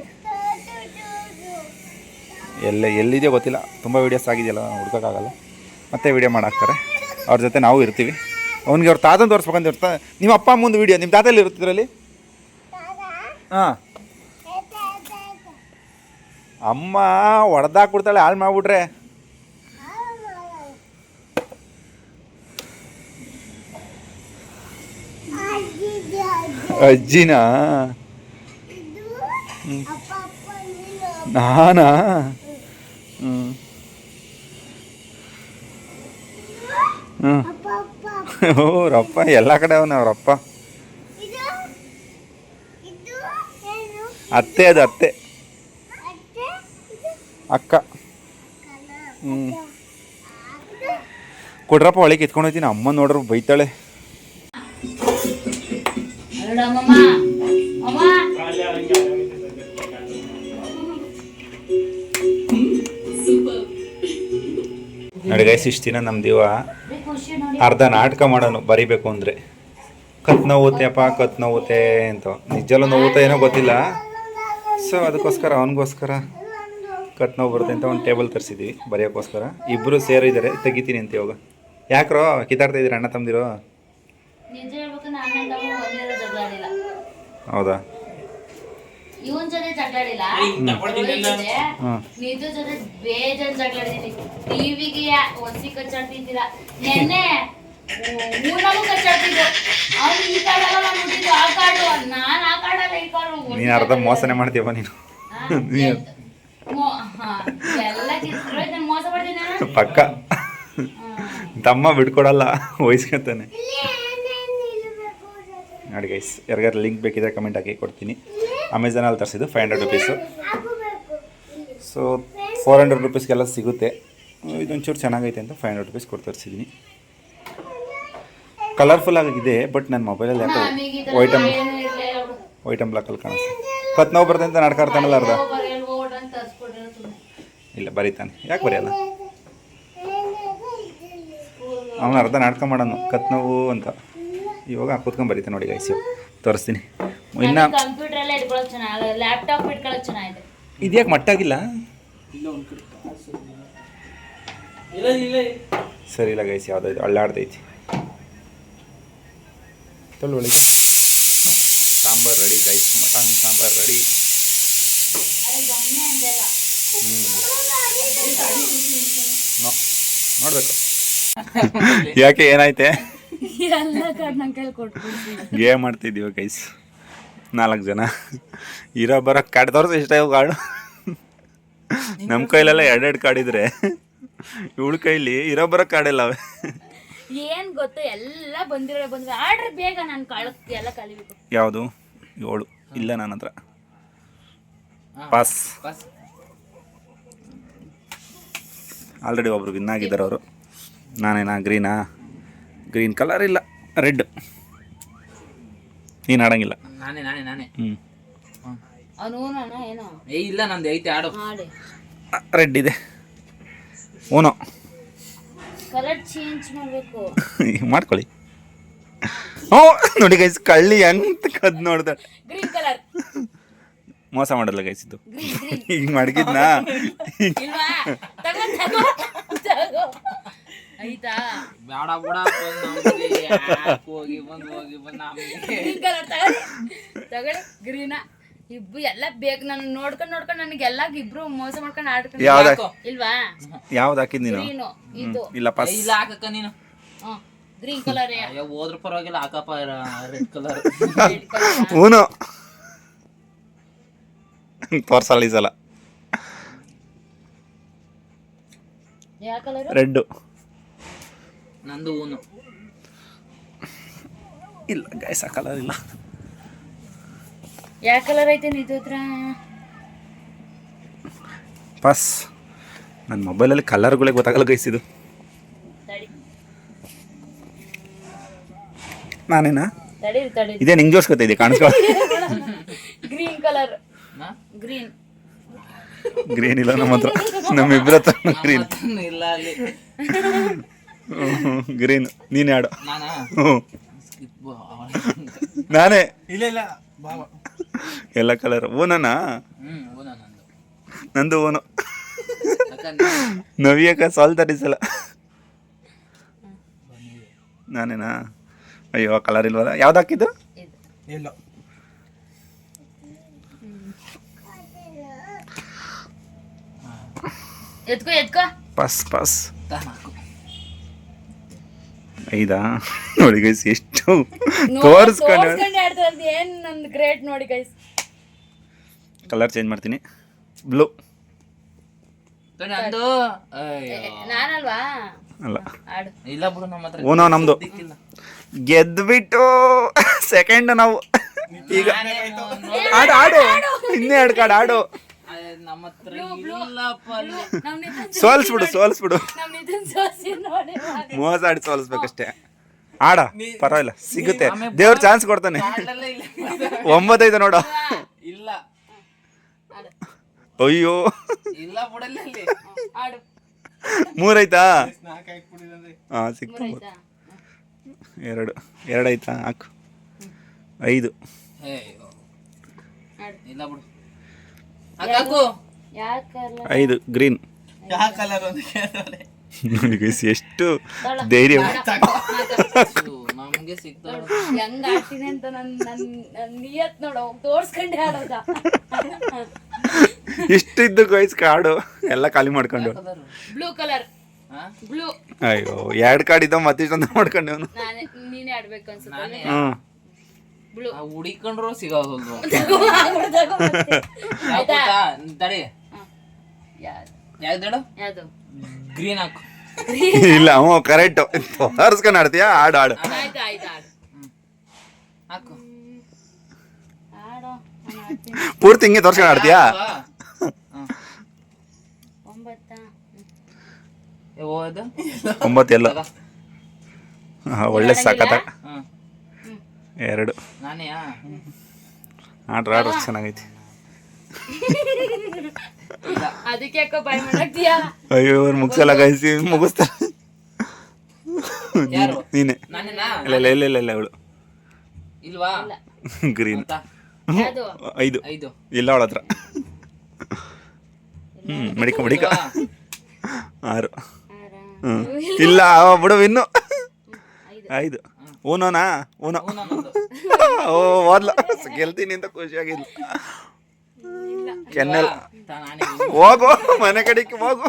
ಎಲ್ಲ, ಎಲ್ಲಿದೆಯೋ ಗೊತ್ತಿಲ್ಲ. ತುಂಬ ವೀಡಿಯೋಸ್ ಆಗಿದೆಯಲ್ಲ ಹುಡ್ಕೋಕ್ಕಾಗಲ್ಲ. ಮತ್ತೆ ವೀಡಿಯೋ ಮಾಡಾಕ್ತಾರೆ ಅವ್ರ ಜೊತೆ ನಾವು ಇರ್ತೀವಿ. ಅವ್ನಿಗೆ ಅವ್ರ ತಾತನ ತೋರಿಸ್ಬೇಕಂತ ಇರ್ತಾ ನಿಮ್ಮ ಅಪ್ಪ ವಿಡಿಯೋ ವೀಡಿಯೋ ನಿಮ್ಮ ತಾತಲ್ಲಿ ಇರ್ತಿದ್ರಲ್ಲಿ ಹಾಂ. ಅಮ್ಮ, ಹೊಡೆದಾಕ್ಬಿಡ್ತಾಳೆ, ಹಾಳು ಮಾಡ್ಬಿಟ್ರೆ. ಅಜ್ಜಿನಾ? ನಾನಾ? ಹ್ಞೂ ಹ್ಞೂ ರಪ್ಪ. ಎಲ್ಲ ಕಡೆ ಅವನ ಅವರಪ್ಪ ಅತ್ತೆ ಅದು ಅತ್ತೆ. ಅಕ್ಕ. ಹ್ಞೂ ಕೊಡ್ರಪ್ಪ, ಒಳಗೆ ಕಿತ್ಕೊಂಡು ಹೋಗ್ತೀನಿ ಅಮ್ಮ ನೋಡ್ರು ಬೈತಾಳೆ. ಅಲ್ಲ ಇಷ್ಟಿನ ಅಮ್ಮ ನೋಡಿ ಗೈಸ್ ಇಷ್ಟು ದಿನ ನಮ್ಮ ದಿವ ಅರ್ಧ ನಾಟಕ ಮಾಡೋನು ಬರಿಬೇಕು ಅಂದರೆ. ಕತ್ ನೋವುತ್ತೆ ಅಪ್ಪ ಕತ್ ನೋವುತ್ತೆ ಅಂತ. ನಿಜಲ್ಲೂ ನೋವುತ್ತೆ ಏನೋ ಗೊತ್ತಿಲ್ಲ. ಸೊ ಅದಕ್ಕೋಸ್ಕರ ಅವನಿಗೋಸ್ಕರ ಕತ್ ನೋವು ಬರುತ್ತೆ ಅಂತ ಒಂದು ಟೇಬಲ್ ತರಿಸಿದ್ವಿ ಬರೆಯೋಕ್ಕೋಸ್ಕರ. ಇಬ್ಬರು ಸೇರಿದ್ದಾರೆ ತೆಗಿತೀನಿ ಅಂತ ಇವಾಗ. ಯಾಕ್ರೋ ಕಿತಾಡ್ತಾ ಇದ್ದೀರಾ ಅಣ್ಣ ತಮ್ಮದಿರೋ ಹೌದಾ? ಇವನ್ ಜೊತೆ ಜಗಳಾಡಿಲ್ಲ. ಹಾಂ. ನಿಜ ಜೊತೆ ಬೇಜಾನ್ ಜಗಳಾಡಿದೀನಿ ಟಿವಿಗೆ ಒಸಿ ಕಚ್ಚಾಡ್ತಿದ್ದೀರಾ? ನೆನ್ನೆ ಮೂನಗೂ ಕಚ್ಚಾಡ್ತಿದ್ದು ಅವ್ನು ಈ ಕಾಡಲ್ಲ ನಾನು ಹುಟ್ಟಿದ್ದು ಆ ಕಾಡು ನಾನ್ ಆ ಕಾಡಲ್ಲ ಈ ಕಾಡು ನೀನು ಅರ್ಧ ಮೋಸನೆ ಮಾಡ್ತೀವ ನೀನು. ಎಲ್ಲ ಮೋಸ ಪಕ್ಕ. ತಮ್ಮ ಬಿಟ್ಕೊಡಲ್ಲ ವಹಿಸ್ಕೊತಾನೆ. ನೋಡಿ ಗೈಸ್ ಯಾರಿಗಾರು ಲಿಂಕ್ ಬೇಕಿದ್ರೆ ಕಮೆಂಟ್ ಹಾಕಿ ಕೊಡ್ತೀನಿ. ಅಮೆಝಾನಲ್ಲಿ ತರಿಸಿದ್ದು five hundred rupees so four hundred ರುಪೀಸ್ಗೆಲ್ಲ ಸಿಗುತ್ತೆ. ಇದೊಂಚೂರು ಚೆನ್ನಾಗೈತೆ ಅಂತ ಫೈವ್ ಹಂಡ್ರೆಡ್ ರುಪೀಸ್ ಕೊಟ್ಟು ತರಿಸಿದ್ದೀನಿ. ಕಲರ್ಫುಲ್ ಆಗಿದೆ ಬಟ್ ನನ್ನ ಮೊಬೈಲಲ್ಲಿ ಯಾಕೆ ವೈಟ್ ಅಂಬ್. ವೈಟ್ ಅಂಬ್ ಬ್ಲಾಕಲ್ಲಿ ಕಾಣಿಸ್ತೆ ಕತ್ ನೋವು ಬರುತ್ತೆ ಅಂತ ನಡ್ಕಾಡ್ತಾನಲ್ಲ ಅರ್ಧ. ಇಲ್ಲ ಬರೀತಾನೆ. ಯಾಕೆ ಬರೆಯಲ್ಲ? ಅವನು ಅರ್ಧ ನಾಟಕ ಮಾಡೋನು. ಕತ್ ನೋವು ಅಂತ. ಇವಾಗ ಕೂತ್ಕೊಂಡು ಬರೀತಾನೆ ನೋಡಿ ಗೈಸ್ ತೋರಿಸ್ತೀನಿ. ಇನ್ನು ಕಂಪ್ಯೂಟರ್ ಕಂಪ್ಯೂಟರ್ ಎಲ್ಲ ಇಟ್ಕೊಳಕ್ ಚೆನ್ನಾಗ ಲ್ಯಾಪ್ಟಾಪ್ ಇಟ್ಕೊಳ್ಳೋದು ಚೆನ್ನಾಗಿದೆ. ಇದ್ಯಾಕೆ ಮಟ್ಟಾಗಿಲ್ಲ? ಸರಿ ಇಲ್ಲ ಗೈಸ್ ಯಾವುದೋ ಇದು ಅಳ್ಳಾಡ್ದೈತಿ ತೊಳ್ಳಿ sambar ready guys mutton sambar ready ಹ್ಞೂ ನೋಡ್ಬೇಕು. ಯಾಕೆ ಏನಾಯ್ತೆ? ಎಲ್ಲ ಕಾರ್ಡ್ ನನ್ನ ಕೈಲಿ ಕೊಟ್ಬಿಡ್ತೀನಿ. ಗೇಮ್ ಮಾಡ್ತಿದ್ದೀವಿ ಕೈಸ್ ನಾಲ್ಕು ಜನ. ಇರೋ ಬರೋ ಕಾರ್ಡ್ ತೋರಿಸ್ ಇಷ್ಟ ಇವು ಕಾರ್ಡು ನಮ್ಮ ಕೈಲೆಲ್ಲ ಎರಡೆರಡು ಕಾರ್ಡ್ ಇದ್ರೆ. ಇವಳ ಕೈಲಿ ಇರೋ ಬರೋ ಕಾರ್ಡ್ ಇಲ್ಲ ಅವೆ. ಏನ್ ಗೊತ್ತು ಎಲ್ಲ ಬಂದಿರೋ ಬಂದ್ರೆ. ಆರ್ಡ್ರ್ ಬೇಗ ನಾನು ಕಳಕ್ ಎಲ್ಲ ಕಲಿಬೇಕು. ಯಾವುದು? ಏಳು. ಇಲ್ಲ ನನ್ನ ಹತ್ರ. ಪಾಸ್ ಆಲ್ರೆಡಿ ಒಬ್ರು ವಿನ್ ಆಗಿದ್ದಾರೆ ಅವರು. ನಾನೇನಾ ಗ್ರೀನಾ ಗ್ರೀನ್ ಕಲರ್ ಇಲ್ಲ ರೆಡ್ ನೀನು ಆಡಂಗಿಲ್ಲ. ನಾನೇ ನಾನೇ ನಾನೇ. ಹ್ಞೂ ಅವನು ನಾನು ಏನೋ? ಏ ಇಲ್ಲ ನಂದು ಐತೆ ಆಡು. ರೆಡ್ ಇದೆ. ಓನೋ ಕಲರ್ ಚೇಂಜ್ ಮಾಡಬೇಕು. ಮಾಡ್ಕೊಳ್ಳಿ. ಹ್ಞೂ ನೋಡಿ ಗೈಸ್ ಕಳ್ಳಿ ಅಂತ ಕದ್ ನೋಡ್ದ. ಗ್ರೀನ್ ಕಲರ್ ಮೋಸ ಮಾಡಲ್ಲ ಗೈಸ್ ಇದು. ಗ್ರೀನ್ ಗ್ರೀನ್ ಈಗ ಮಡಗಿದ್ನಾ ಬೇಡ ಬಿಡ ಹೋಗಿ ಬಂದು ಹೋಗಿ ಬಂದು ನಮ್ಗೆ? ಗ್ರೀನ್ ಕಲರ್ ತಗೊಳ್ಳಿ. ತಗೊಳ್ಳಿ. ಗ್ರೀನ. ಎಲ್ಲ ಬೇಕು ನಾನು ನೋಡ್ಕೊಂಡು ನೋಡ್ಕೊಂಡು ನನಗೆ ಎಲ್ಲ ಇಬ್ರು ಮೋಸ ಮಾಡ್ಕೊಂಡು ಆಡ್ಕೊಂಡು ಇಲ್ವಾ? ಯಾವ್ದು ಹಾಕಿದ್ ನೀನು? ಗ್ರೀನು. ಇದು. ಇಲ್ಲ ಪಾಸ್. ಇಲ್ಲ ಹಾಕಕ್ಕ ನೀನು. ಗ್ರೀನ್ ಕಲರ್ ಅಯ್ಯೋ ಹೋದ್ರ ಪರವಾಗಿಲ್ಲ ಹಾಕಪ್ಪ ರೆಡ್ ಕಲರ್. Red colour. ಊನು. ತೋರ್ಸಲ್ಲ ಈ ಸಲ. ಯಾವ ಕಲರ್? ರೆಡ್ಡು. ನಂದು ಊನು. ಇಲ್ಲ ಗೈಸ್ ಆ ಕಲರ್ ಇಲ್ಲ. ಯಾವ ಕಲರ್ ಐತೆ ನಿಜ ಹತ್ರ? ಪಾಸ್ ನನ್ನ ಮೊಬೈಲಲ್ಲಿ ಕಲರ್ಗಳೇ ಗೊತ್ತಾಗಲ್ಲ ಗೈಸ್ ಇದು. ನಾನೇನಾ? ತಡಿ ತಡಿ. ಇದೇ ನಿಂಗೆ ಜೋಸ್ಕೊತಾ ಇದೆ ಕಾಣಿಸ್ಕೊ ಗ್ರೀನ್ ಕಲರ್ ನಾ? ಗ್ರೀನ್ ಗ್ರೀನ್ ಇಲ್ಲ ನಮ್ಮ ಹತ್ರ ನಮ್ಮಿಬ್ಬರ ಹತ್ರ ಗ್ರೀನ್ ಇಲ್ಲ ಅಲ್ಲಿ. ಗ್ರೀನ್. ನೀನೇ ಆಡು ನಾನಾ? ಹ್ಞೂ ನಾನೇ. ಇಲ್ಲ ಇಲ್ಲ. ಬಾಬಾ ಎಲ್ಲ ಕಲರ್ ಓನನಾ? ನಂದು. ನಂದು ಓನು. ನವಿಯಕ ಸಾಲ್ ಈ ನಾನೇನಾ? ಅಯ್ಯೋ ಕಲರ್ ಇಲ್ವಲ್ಲ? ಯಾವ್ದು ಹಾಕಿದ್ದು? ಇಲ್ಲ. ಎತ್ಕೋ ಎತ್ಕೋ. Pass pass. ಐದಾ? ನೋಡಿ ಗೈಸ್ ಎಷ್ಟು ತೋರಿಸ್ಕೊಂಡು ಏನು ನಂದು ಗ್ರೇಟ್ ನೋಡಿ ಗೈಸ್ ಕಲರ್ ಚೇಂಜ್ ಮಾಡ್ತೀನಿ. ಬ್ಲೂ ನಂದು ಅಯ್ಯೋ. ನಾನಲ್ವಾ? ಅಲ್ಲ. ಆಡು. ಇಲ್ಲ ಬಿಡು ನಮ್ಮ ಹತ್ರ ಓನೋ ನಮ್ದು. ಗೆದ್ಬಿಟ್ಟು ಸೆಕೆಂಡ್ ನಾವು. ಈಗ ಆಡು ಆಡು. ಇನ್ನೇ ಎರಡು ಕಾಡು ಆಡು. ನಮ್ಮ ಹತ್ರ ಇಲ್ಲಪ್ಪ ಅಲ್ಲಿ. ಸೋಲ್ಸ್ಬಿಡು ಸೋಲ್ಸ್ಬಿಡು. ನಮ್ ನಿತಿನ್ ಸೋಸಿ ನೋಡಿ ಮಾಡಿ. ಮೋಸ ಆಡಿ ಸೋಲ್ಸ್ಬೇಕಷ್ಟೇ ಆಡ ಪರವಾಗಿಲ್ಲ ಸಿಗುತ್ತೆ. ದೇವ್ರ ಚಾನ್ಸ್ ಕೊಡ್ತಾನೆ. ಕಾಡ್ಲಲ್ಲೇ ಇಲ್ಲ. ಒಂಬತ್ತೈದು ನೋಡು. ಇಲ್ಲ. ಅಯ್ಯೋ. ಇಲ್ಲ ಬಿಡಲ್ಲ ಅಲ್ಲಿ ಆಡು. ಮೂರೈತಾ? ಹಾಂ ಸಿಕ್ತು. ಆಯ್ತಾ ಎರಡು ಎರಡೈತಾ? ಹಾಕು. ಐದು. ಇಲ್ಲ ಬಿಡು. ಐದು ಗ್ರೀನ್ ಯಾವ ಕಲರ್ ಎಷ್ಟು ಧೈರ್ಯ. ನಮ್ಗೆ ಸಿಗ್ತಾವ ಹೆಂಗ್ ಆಡ್ತೀನಿ ಅಂತ ನನ್ ನನ್ ನನ್ ನಿಯತ್ ನೋಡು. ತೋರ್ಸ್ಕೊಂಡೆ ಆಡೋದ ಇಷ್ಟು ಇದ್ದು ಗೈಸ್ ಕಾಡು. ಎಲ್ಲ ಖಾಲಿ ಮಾಡ್ಕೊಂಡು. ಕಲರ್ ಬ್ಲೂ ಕಲರ್ ಬ್ಲೂ ಅಯ್ಯೋ ಎರಡು ಕಾಡಿದ್ದ ಮತ್ತಿಷ್ಟೊಂದು ಮಾಡ್ಕೊಂಡು ಹ್ಮ್ ನಾನೇ ಆಡ್ಬೇಕು ಅನ್ಸುತ್ತೆ. ಬ್ಲೂ ಆ ಹುಡಿಕೊಂಡ್ರು ಸಿಗೋದು ಆಯ್ತಾ? ತಡಿ. ಯಾವ್ದು ಯಾವ್ದು ಹೇಳು? ಯಾವ್ದು? ಗ್ರೀನ್ ಹಾಕು. ಇಲ್ಲ ಹ್ಞೂ ಕರೆಕ್ಟ್ ತೋರಿಸ್ಕೊಂಡು ಆಡ್ತೀಯಾ? ಆಡು ಹಾಡು ಆಯ್ತು ಆಯ್ತು ಆಡು. ಹಾಕು. ಆಡೋ ಪೂರ್ತಿ ಹಿಂಗೆ ತೋರ್ಸ್ಕೊಂಡು ಆಡ್ತೀಯಾ. ಒಂಬತ್ತ. ಹಾಂ ಒಳ್ಳೆ ಸಾಕತ್ತ ಎರಡು. ಆಡ್ರ ಆಡ್ರ ಚೆನ್ನಾಗೈತಿ. ಅದಕ್ಕೆ ಯಾಕೋ ಬಾಯ್ ಮಾಡಕ್ತೀಯಾ? ಅಯ್ಯೋ ಅವ್ರು ಮುಗಿಸಲ್ಲ ಗೈಸಿ ಮುಗಿಸ್ತಾ ನೀನೆ. ಇಲ್ಲ ಇಲ್ಲ ಇಲ್ಲ ಇಲ್ಲ ಇಲ್ಲ ಅವಳು. ಇಲ್ವಾ? ಗ್ರೀನ್ ಐದು. ಐದು. ಇಲ್ಲ ಅವಳ ಹತ್ರ. ಹ್ಞೂ ಮಡಿಕ ಮಡಿಕ. ಆರು. ಹ್ಞೂ ಇಲ್ಲ ಬಿಡು ಇನ್ನು. ಐದು. ಐದು ಓನೋ ಓ ಓದ್ಲ ಗೆಲ್ತೀನಿ ಅಂತ ಖುಷಿಯಾಗಿಲ್ಲ ಕೆನ್ನೆಲ್. ಹೋಗು ಮನೆ ಕಡೆಗೆ ಹೋಗು.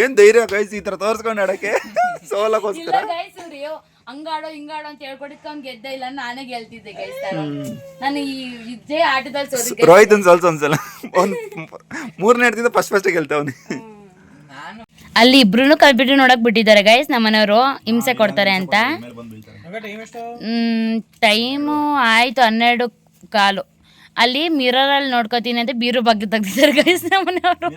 ಏನ್ ಧೈರ್ಯ ಗೈಸ್ ಈ ತರ ತೋರ್ಸ್ಕೊಂಡು ಆಡಕ್ಕೆ? ಸೋಲಕ್ಕೋಸ್ಕರ? ಹಂಗಾಡೋ ಹಿಂಗಾಡೋ ಅಂತ ಹೇಳ್ಕೊಡಕ್ಕೆ ಅವ್ನ್ ಗೆದ್ದ ಇಲ್ಲ ನಾನೇ ಗೆಲ್ತಿದ್ದೆ ಗೈಸ್ ನಾನು ಈ ಇದೇ ಆಟದಲ್ಲಿ ರೋಹಿತ್ ಒಂದ್ ಸ್ವಲ್ಪ ಒಂದ್ಸಲ. ಒಂದ್ ಮೂರನೇ ಹಿಡ್ತಿದ್ದ ಫಸ್ಟ್ ಫಸ್ಟ್ ಗೆಲ್ತಾವನಿ ಅಲ್ಲಿ ಇಬ್ರು ಕಲ್ಬಿಟ್ಟು ನೋಡಕ್ ಬಿಟ್ಟಿದ್ದಾರೆ ಗೈಸ್ ನಮ್ಮನೆಯವರು ಹಿಂಸೆ ಕೊಡ್ತಾರೆ ಅಂತ. ಟೈಮು ಆಯ್ತು ಹನ್ನೆರಡು ಕಾಲು. ಅಲ್ಲಿ ಮಿರರ್ ಅಲ್ಲಿ ನೋಡ್ಕೋತೀನಿ ಅಂತ ಬೀರು ಬಗ್ಗೆ ತೆಗ್ದಿದ್ದಾರೆ ಗೈಸ್ ನಮ್ಮನೆಯವರು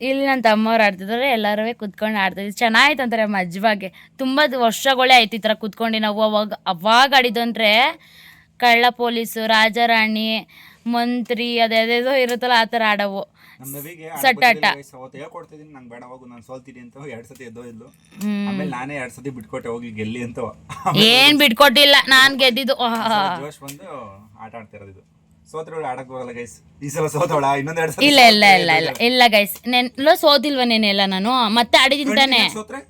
ಇಲ್ಲಿ ನನ್ನ ತಮ್ಮವ್ರು ಆಡ್ತಿದ್ದಾರೆ ಎಲ್ಲರೂ ಕುತ್ಕೊಂಡು ಆಡ್ತಿದ್ವಿ ಚೆನ್ನಾಗಿತ್ತು ಅಂತಾರೆ ಮಜ್ವಾಗೆ ತುಂಬ ವರ್ಷಗಳೇ ಆಯ್ತು ಈ ಥರ ಕುತ್ಕೊಂಡು. ನಾವು ಅವಾಗ ಅವಾಗ ಆಡಿದ್ದು ಅಂದರೆ ಕಳ್ಳ ಪೊಲೀಸು ರಾಜಾರಾಣಿ ಮಂತ್ರಿ ಅದೇದೇದೋ ಇರುತ್ತಲ್ಲ ಆ ಥರ ಆಡವು. ಸಟ್ಟಾಟ. ಹೇಳ್ಕೊಡ್ತಿದ್ದೀನಿ ನಂಗೆ ಬೇಡ ಹೋಗು ನಾನು ಸೋಲ್ತೀನಿ ಅಂತ ಎರಡು ಸತಿ ಎದ್ದೋ ಇದ್ಲು ಆಮೇಲೆ ನಾನೇ ಎರಡು ಸತಿ ಬಿಟ್ಕೊಟ್ಟೆ ಹೋಗಿ ಗೆಲ್ಲಿ ಅಂತ. ಏನ್ ಬಿಟ್ಕೊಟ್ಟಿಲ್ಲ ನಾನ್ ಗೆದ್ದಿದ್ದು. ಜೋಶ್ ಬಂದು ಆಟ ಆಡ್ತಿರೋದು ಇದು. ಸೋತ್ರಗಳು ಆಡಕ್ ಹೋಗಲ್ಲ ಗೈಸ್ ಈ ಸಲ ಸೋತವಳ? ಇನ್ನೊಂದ್ ಎರಡ್ ಸತಿ ಇಲ್ಲ ಇಲ್ಲ ಇಲ್ಲ ಇಲ್ಲ ಇಲ್ಲ ಗೈಸ್ ನೆನ್ಲ ಸೋತಿಲ್ವ ನೆನೆಲ್ಲ ನಾನು? ಮತ್ತೆ ಆಡಿದ್ದೀನಿ ತಾನೆ. ಸೋತ್ರೆ?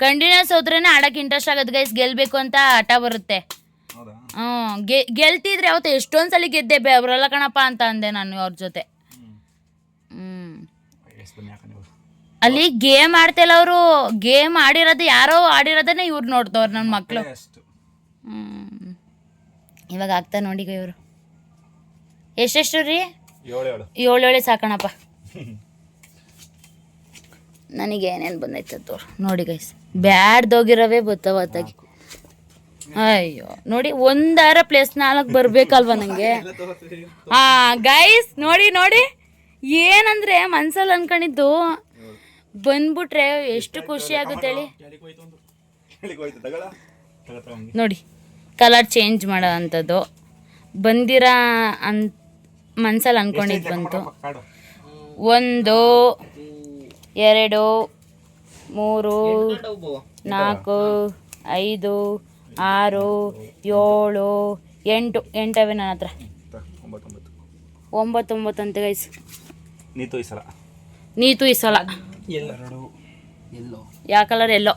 ಕಂಟಿನ್ಯೂಸ್ ಹೋದ್ರೇನೆ ಆಡಕ್ ಇಂಟ್ರೆಸ್ಟ್ ಆಗುತ್ತೆ ಗೈಸ್ ಗೆಲ್ಬೇಕು ಅಂತ ಆಟ ಬರುತ್ತೆ. ಹ್ಮ್. ಗೆ ಗೆಲ್ತಿದ್ರೆ ಅವತ್ತು ಎಷ್ಟೊಂದ್ ಸಲ ಗೆದ್ದೆ ಬೇ ಅವರೆಲ್ಲ ಕಣಪ್ಪ ಅಂತ ಅಂದೆ ನಾನು ಅವ್ರ ಜೊತೆ. ನೀವು. ಅಲ್ಲಿ ಗೇಮ್ ಆಡ್ತಿಲ್ಲ ಅವರು. ಗೇಮ್ ಆಡಿರೋದು ಯಾರೋ ಆಡಿರೋದನ್ನ ಇವ್ರು ನೋಡ್ತವ್ರು ನನ್ನ ಮಕ್ಕಳು ಹ್ಮ್. ಇವಾಗ ಆಗ್ತಾ ನೋಡಿ ಇವರು. ಎಷ್ಟೆಷ್ಟು ರೀ? ಏಳೇಳೆ ಏಳು. ಏಳು ಏಳೆ ಸಾಕಣಪ್ಪ. ನನಗೆ ಏನೇನು ಬಂದೈತೆ ತೋರ್. ನೋಡಿ ಗೈಸ್. ಬ್ಯಾಡ್ದೋಗಿರವೇ ಬತ್ತಾವ ಅತ್ತಾಗಿ. ಅಯ್ಯೋ, ನೋಡಿ ಒಂದಾರ ಪ್ಲೇಸ್ ನಾಲ್ಕು ಬರ್ಬೇಕಲ್ವ ನನಗೆ ಹಾ ಗೈಸ್ ನೋಡಿ ನೋಡಿ. ಏನಂದ್ರೆ ಮನ್ಸಲ್ಲಿ ಅನ್ಕೊಂಡಿದ್ದು, ಬಂದ್ಬಿಟ್ರೆ ಎಷ್ಟು ಖುಷಿ ಆಗುತ್ತೆ ಹೇಳಿ. ನೋಡಿ ಕಲರ್ ಚೇಂಜ್ ಮಾಡೋ ಅಂಥದ್ದು. ಬಂದಿರ ಅನ್, ಮನ್ಸಲ್ಲಿ ಅನ್ಕೊಂಡಿದ್ದು ಬಂತು. ಒಂದು, ಎರಡು, ಮೂರು. ನಾಲ್ಕು, ಐದು ಆರು ಏಳು ಎಂಟು ಎಂಟವೆ ನನ್ನ ಹತ್ರ. ಒಂಬತ್ತೊಂಬತ್ತು. ಒಂಬತ್ತು ಒಂಬತ್ತು ಅಂತ ಗೈಸ್ ನೀತು ಈ ಸಲ ನೀತು ಈ ಸಲ ಯಾವ ಕಲರ್ ಎಲ್ಲೋ.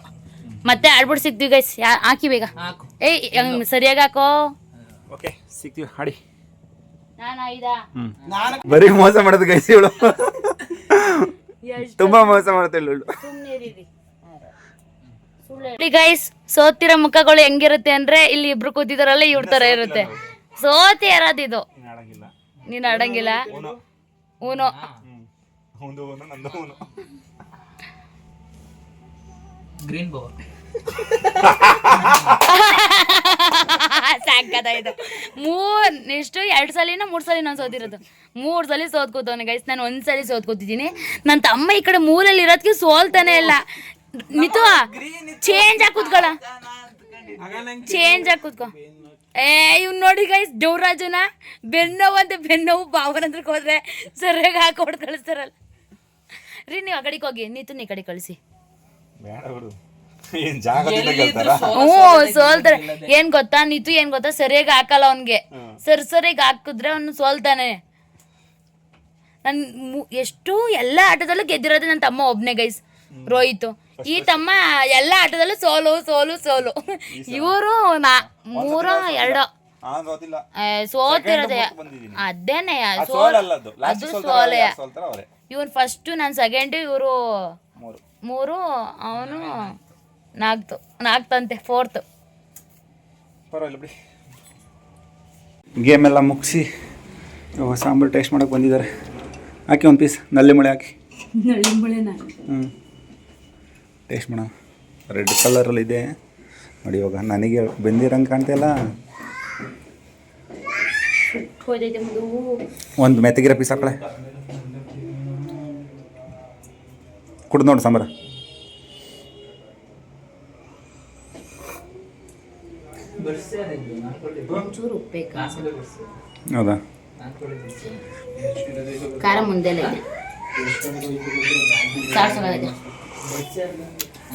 ಮತ್ತೆ ಆಡ್ಬಿಟ್ಟು ಸಿಗ್ತೀವಿ ಗೈಸ್ ಯಾ ಹಾಕಿ ಬೇಗ. ಹಾಕು. ಏಯ್ ಹಂಗ್ ಸರಿಯಾಗಿ ಹಾಕೋ. ಓಕೆ ಸಿಗ್ತೀವಿ ಹಾಡಿ. ನಾನು ಐದಾ. ಹ್ಮ್. ಬರೀ ಮೋಸ ಮಾಡೋದು ಗೈಸ್ ಇವಳು. ತುಂಬಾ ಮೋಸ ಮಾಡುತ್ತೆ ಇವಳು ಗೈಸ್ ಸೋತಿರೋ ಮುಖಗಳು ಹೆಂಗಿರುತ್ತೆ ಅಂದ್ರೆ ಇಲ್ಲಿ ಇಬ್ರು ಕೂತಿದಾರಲ್ಲ ಇವ್ರ ತರ ಇರುತ್ತೆ. ಸೋತಿ ಇರೋದಿದು ನೀನ್ ಆಡಂಗಿಲ್ಲ? ಊನು. ಗ್ರೀನ್ ಬೋರ್ ಸಾಕದಾಯ್ತು ಮೂರ್ ಎಷ್ಟು ಎರಡು ಸಲಿನ ಮೂರು ಸಲ ನಾನು ಸೋತಿರೋದು. ಮೂರು ಸಲ ಸೋತ್ಕೋತವನೆ ಗೈಸ್ ನಾನು ಒಂದು ಸಲ ಸೋತ್ಕೋತಿದ್ದೀನಿ. ನನ್ನ ತಮ್ಮ ಈ ಕಡೆ ಮೂರಲ್ಲಿ ಇರೋದಕ್ಕೆ ಸೋಲ್ತಾನೆ ಇಲ್ಲ. ನಿತು ಚೇಂಜ್ ಆಗಿ ಕೂತ್ಕೊಳ. ಚೇಂಜ್ ಆಗಿ ಕೂತ್ಕೊ. ಏ ಇವ್ ನೋಡಿ ಗೈಸ್ ದೇವರಾಜನ ಬೆನ್ನೋವು ಅಂತ ಬೆನ್ನೋವು ಬಾವನ ಅಂದ್ರೆ ಹೋದ್ರೆ ಸರಿಯಾಗಿ ಹಾಕೊಡ್ ಕಳಿಸ್ತಾರಲ್ಲ. ರೀ ನೀವು ಆ ಕಡೆಗೆ ಹೋಗಿ ನೀತು ನೀ ಈ ಕಡೆ ಕಳಿಸಿ. ಹ್ಞೂ ಸೋಲ್ತಾರೆ ಏನ್ ಗೊತ್ತಾ ನೀತು ಏನ್ ಗೊತ್ತಾ ಸರಿಯಾಗಿ ಹಾಕಲ್ಲ ಅವನ್ಗೆ. ಸರಿ ಸರಿಯಾಗಿ ಹಾಕಿದ್ರೆ ಅವನು ಸೋಲ್ತಾನೆ. ನನ್ ಮು- ಎಷ್ಟು ಎಲ್ಲ ಆಟದಲ್ಲೂ ಗೆದ್ದಿರೋದು ನನ್ನ ತಮ್ಮ ಒಬ್ನೇ ಗೈಸ್ ರೋಹಿತ್. ಈ ತಮ್ಮ ಎಲ್ಲ ಆಟದಲ್ಲೂ ಸೋಲು ಸೋಲು ಸೋಲು. ಇವರು ನಾ ಮೂರ ಎರಡೋ. ಸೋತಿರೋದೆ. ಅದೇನೆ ಅದು ಸೋಲೆಯ ಸೋಲೆ. ಇವನ್ ಫಸ್ಟ್ ನಾನು ಸೆಕೆಂಡ್ ಇವರು ಮೂರು. ಅವನು ನಾಲ್ಕು. ನಾಲ್ಕಂತೆ ಫೋರ್ತ್ ಪರವಾಗಿಲ್ಲ ಬಿಡಿ. ಗೇಮ್ ಎಲ್ಲ ಮುಗಿಸಿ ಸಾಂಬಾರು ಟೇಸ್ಟ್ ಮಾಡೋಕೆ ಬಂದಿದ್ದಾರೆ. ಹಾಕಿ ಒಂದು ಪೀಸ್ನಲ್ಲಿ ಮಳೆ ಹಾಕಿ. ಹ್ಞೂ ಟೇಸ್ಟ್ ಮಾಡೋಣ ರೆಡ್ ಕಲರಲ್ಲಿ ಇದೆ. ನೋಡಿ ಇವಾಗ ನನಗೆ ಬೆಂದಿರಂಗೆ ಕಾಣ್ತಿಲ್ಲ ಒಂದು ಮೆತ್ತಗಿರೋ ಪೀಸ್ ಹಾಕಳೆ ಕುಡ್ದು ನೋಡಿ ಸಾಂಬಾರ. ಹೌದಾ? ಖಾರ ಮುಂದೆ ಸಾರು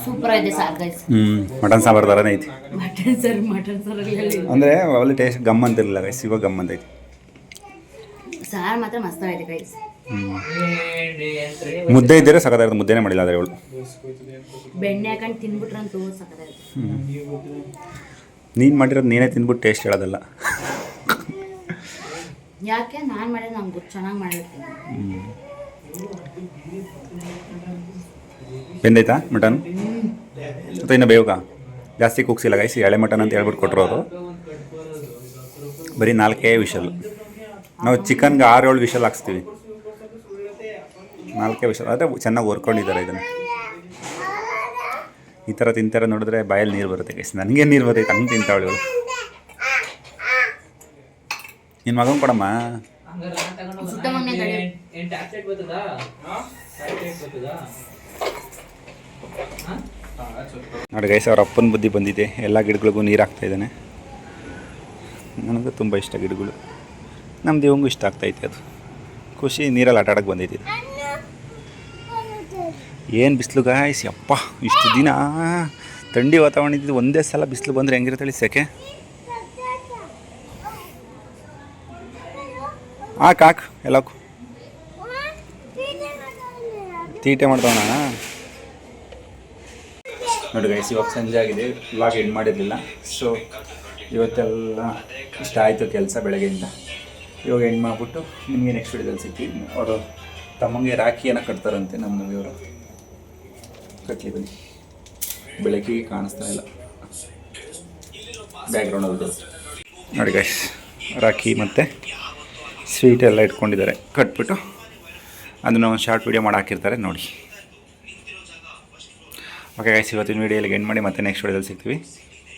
ಸೂಪರ್ ಆಗಿದೆ ಸಾರು ಗೈಸ್ ಹ್ಞೂ ಮಟನ್ ಸಾಂಬಾರು ಥರನೇ ಐತಿ. ಮಟನ್ ಸರ್ ಮಟನ್ ಸರ್ ಅಂದರೆ ಅವೆಲ್ಲ ಟೇಸ್ಟ್ ಗಮ್ ಅಂತಿರಲಿಲ್ಲ ಗೈಸ್ ಇವಾಗ ಗಮ್ ಅಂತ ಐತಿ. ಸಾರು ಮಾತ್ರ ಮಸ್ತ್ ಆಗಿದೆ ಗೈಸ್ ಮುದ್ದೆ ಇದ್ದರೆ ಸಖತ್ತಾಗಿರೋದು ಮುದ್ದೆನೇ ಮಾಡಿಲ್ಲ ಆದರೆ ಅವಳು ಬೆಣ್ಣೆ ಹಾಕೊಂಡು ತಿನ್ಬಿಟ್ರಂತೂ ಸಕ್ಕತ್ತಾಗಿದೆ ನೀನು ಮಾಡಿರೋದು ನೀನೇ ತಿಂದ್ಬಿಟ್ಟು ಟೇಸ್ಟ್ ಹೇಳೋದಲ್ಲ. ಯಾಕೆ? ನಾನು ಮಾಡಿದ್ರೆ ನಂಗೆ ಚೆನ್ನಾಗಿ ಮಾಡಿರ್ತೀನಿ. ಬೆಂದೈತಾ ಮಟನ್? ಮತ್ತು ಇನ್ನು ಬೇವುಗ ಜಾಸ್ತಿ ಕುಗ್ಸಿಲ್ಲ ಗೈಸಿ ಎಳೆ ಮಟನ್ ಅಂತ ಹೇಳ್ಬಿಟ್ಟು ಕೊಟ್ಟರು ಅವರು ಬರೀ ನಾಲ್ಕೇ ವಿಷಲ್. ನಾವು ಚಿಕನ್ಗೆ ಆರು ಏಳು ವಿಷಲ್ ಹಾಕ್ಸ್ತೀವಿ. ನಾಲ್ಕೇ ವಿಷಲ್. ಆದರೆ ಚೆನ್ನಾಗಿ ಹೊರ್ಕೊಂಡಿದ್ದಾರೆ ಇದನ್ನು. ಈ ಥರ ತಿಂತಾರೆ ನೋಡಿದ್ರೆ ಬಾಯಲ್ಲಿ ನೀರು ಬರುತ್ತೆ ಗೈಸ್ ನನಗೆ ನೀರು ಬರುತ್ತೆ ಹಂಗೆ ತಿಂತಾವಳು ಇವಳು. ನಿನ್ನ ಮಗನ ಕೊಡಮ್ಮ. ಸುತ್ತ ಮನೆ ತಡಿ. ಏನ್- ಏನ್ ಟ್ಯಾಬ್ಲೆಟ್ ಬರ್ತದಾ ಟ್ಯಾಬ್ಲೆಟ್ ಬರ್ತದಾ ಹಾ? ನೋಡಿ ಗೈಸ್ ಅವ್ರ ಅಪ್ಪನ ಬುದ್ಧಿ ಬಂದಿದೆ. ಎಲ್ಲ ಗಿಡಗಳಿಗೂ ನೀರು ಹಾಕ್ತಾ ಇದ್ದಾನೆ. ನನಗೂ ತುಂಬ ಇಷ್ಟ ಗಿಡಗಳು. ನಮ್ಮ ದೇವಂಗೂ ಇಷ್ಟ ಆಗ್ತೈತೆ ಅದು. ಖುಷಿ ನೀರಲ್ಲಿ ಆಟ ಆಡೋಕ್ಕೆ ಬಂದೈತಿ ಏನು ಬಿಸಿಲು ಗಾಯ್ಸ್ ಯಪ್ಪ ಇಷ್ಟು ದಿನ ಥಂಡಿ ವಾತಾವರಣ ಇದ್ದಿದ್ದು ಒಂದೇ ಸಲ ಬಿಸಿಲು ಬಂದರೆ ಹೆಂಗಿರುತ್ತೆ ಸೆಕೆ? ಆ ಕಾಕು ಎಲ್ಲಕ್ಕೂ ತೀಟೆ ಮಾಡ್ತಾವಣ ನೋಡಿ ಗೈಸ್ ಇವಾಗ ಸಂಜೆ ಆಗಿದೆ. ಇವಾಗ ಎಂಡ್ ಮಾಡಿರಲಿಲ್ಲ. ಸೊ ಇವತ್ತೆಲ್ಲ ಇಷ್ಟ ಆಯಿತು ಕೆಲಸ ಬೆಳಗ್ಗೆಯಿಂದ. ಇವಾಗ ಎಂಡ್ ಮಾಡಿಬಿಟ್ಟು ನಿಮಗೆ ನೆಕ್ಸ್ಟ್ ವಿಡಿಯೋದಲ್ಲಿ ಸಿಗ್ತೀವಿ. ಅವರು ತಮ್ಮಂಗೆ ರಾಖಿಯನ್ನು ಕಟ್ತಾರಂತೆ ನಮ್ಮ ಮನೆಯವರು. ಕಟ್ಲಿ ಬನ್ನಿ. ಬೆಳಕಿಗೆ ಕಾಣಿಸ್ತಾ ಇಲ್ಲ. ಬ್ಯಾಕ್ಗ್ರೌಂಡಲ್ಲಿ ನೋಡಿ ಗೈಸ್ ರಾಖಿ ಮತ್ತು ಸ್ವೀಟ್ ಎಲ್ಲ ಇಟ್ಕೊಂಡಿದ್ದಾರೆ. ಕಟ್ಬಿಟ್ಟು ಅದನ್ನು ಒಂದು ಶಾರ್ಟ್ ವೀಡಿಯೋ ಮಾಡಿ ಹಾಕಿರ್ತಾರೆ. ನೋಡಿ. ಓಕೆ ಗೈಸ್ ಇವತ್ತಿನ ವೀಡಿಯೋಲಿ ಎಂಡ್ ಮಾಡಿ ಮತ್ತೆ ನೆಕ್ಸ್ಟ್ ವೀಡಿಯೋದಲ್ಲಿ ಸಿಗ್ತೀವಿ.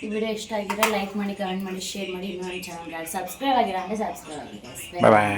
ಈ ವಿಡಿಯೋ ಇಷ್ಟ ಆಗಿದ್ರೆ ಲೈಕ್ ಮಾಡಿ ಕಮೆಂಟ್ ಮಾಡಿ ಶೇರ್ ಮಾಡಿ ಇನ್ನೊಂದು ಚಾನಲ್ ಸಬ್ಸ್ಕ್ರೈಬ್ ಆಗಿರೋ ಅಂದರೆ ಸಬ್ಸ್ಕ್ರೈಬ್ ಆಗಿ. ಬಾಯ್ ಬಾಯ್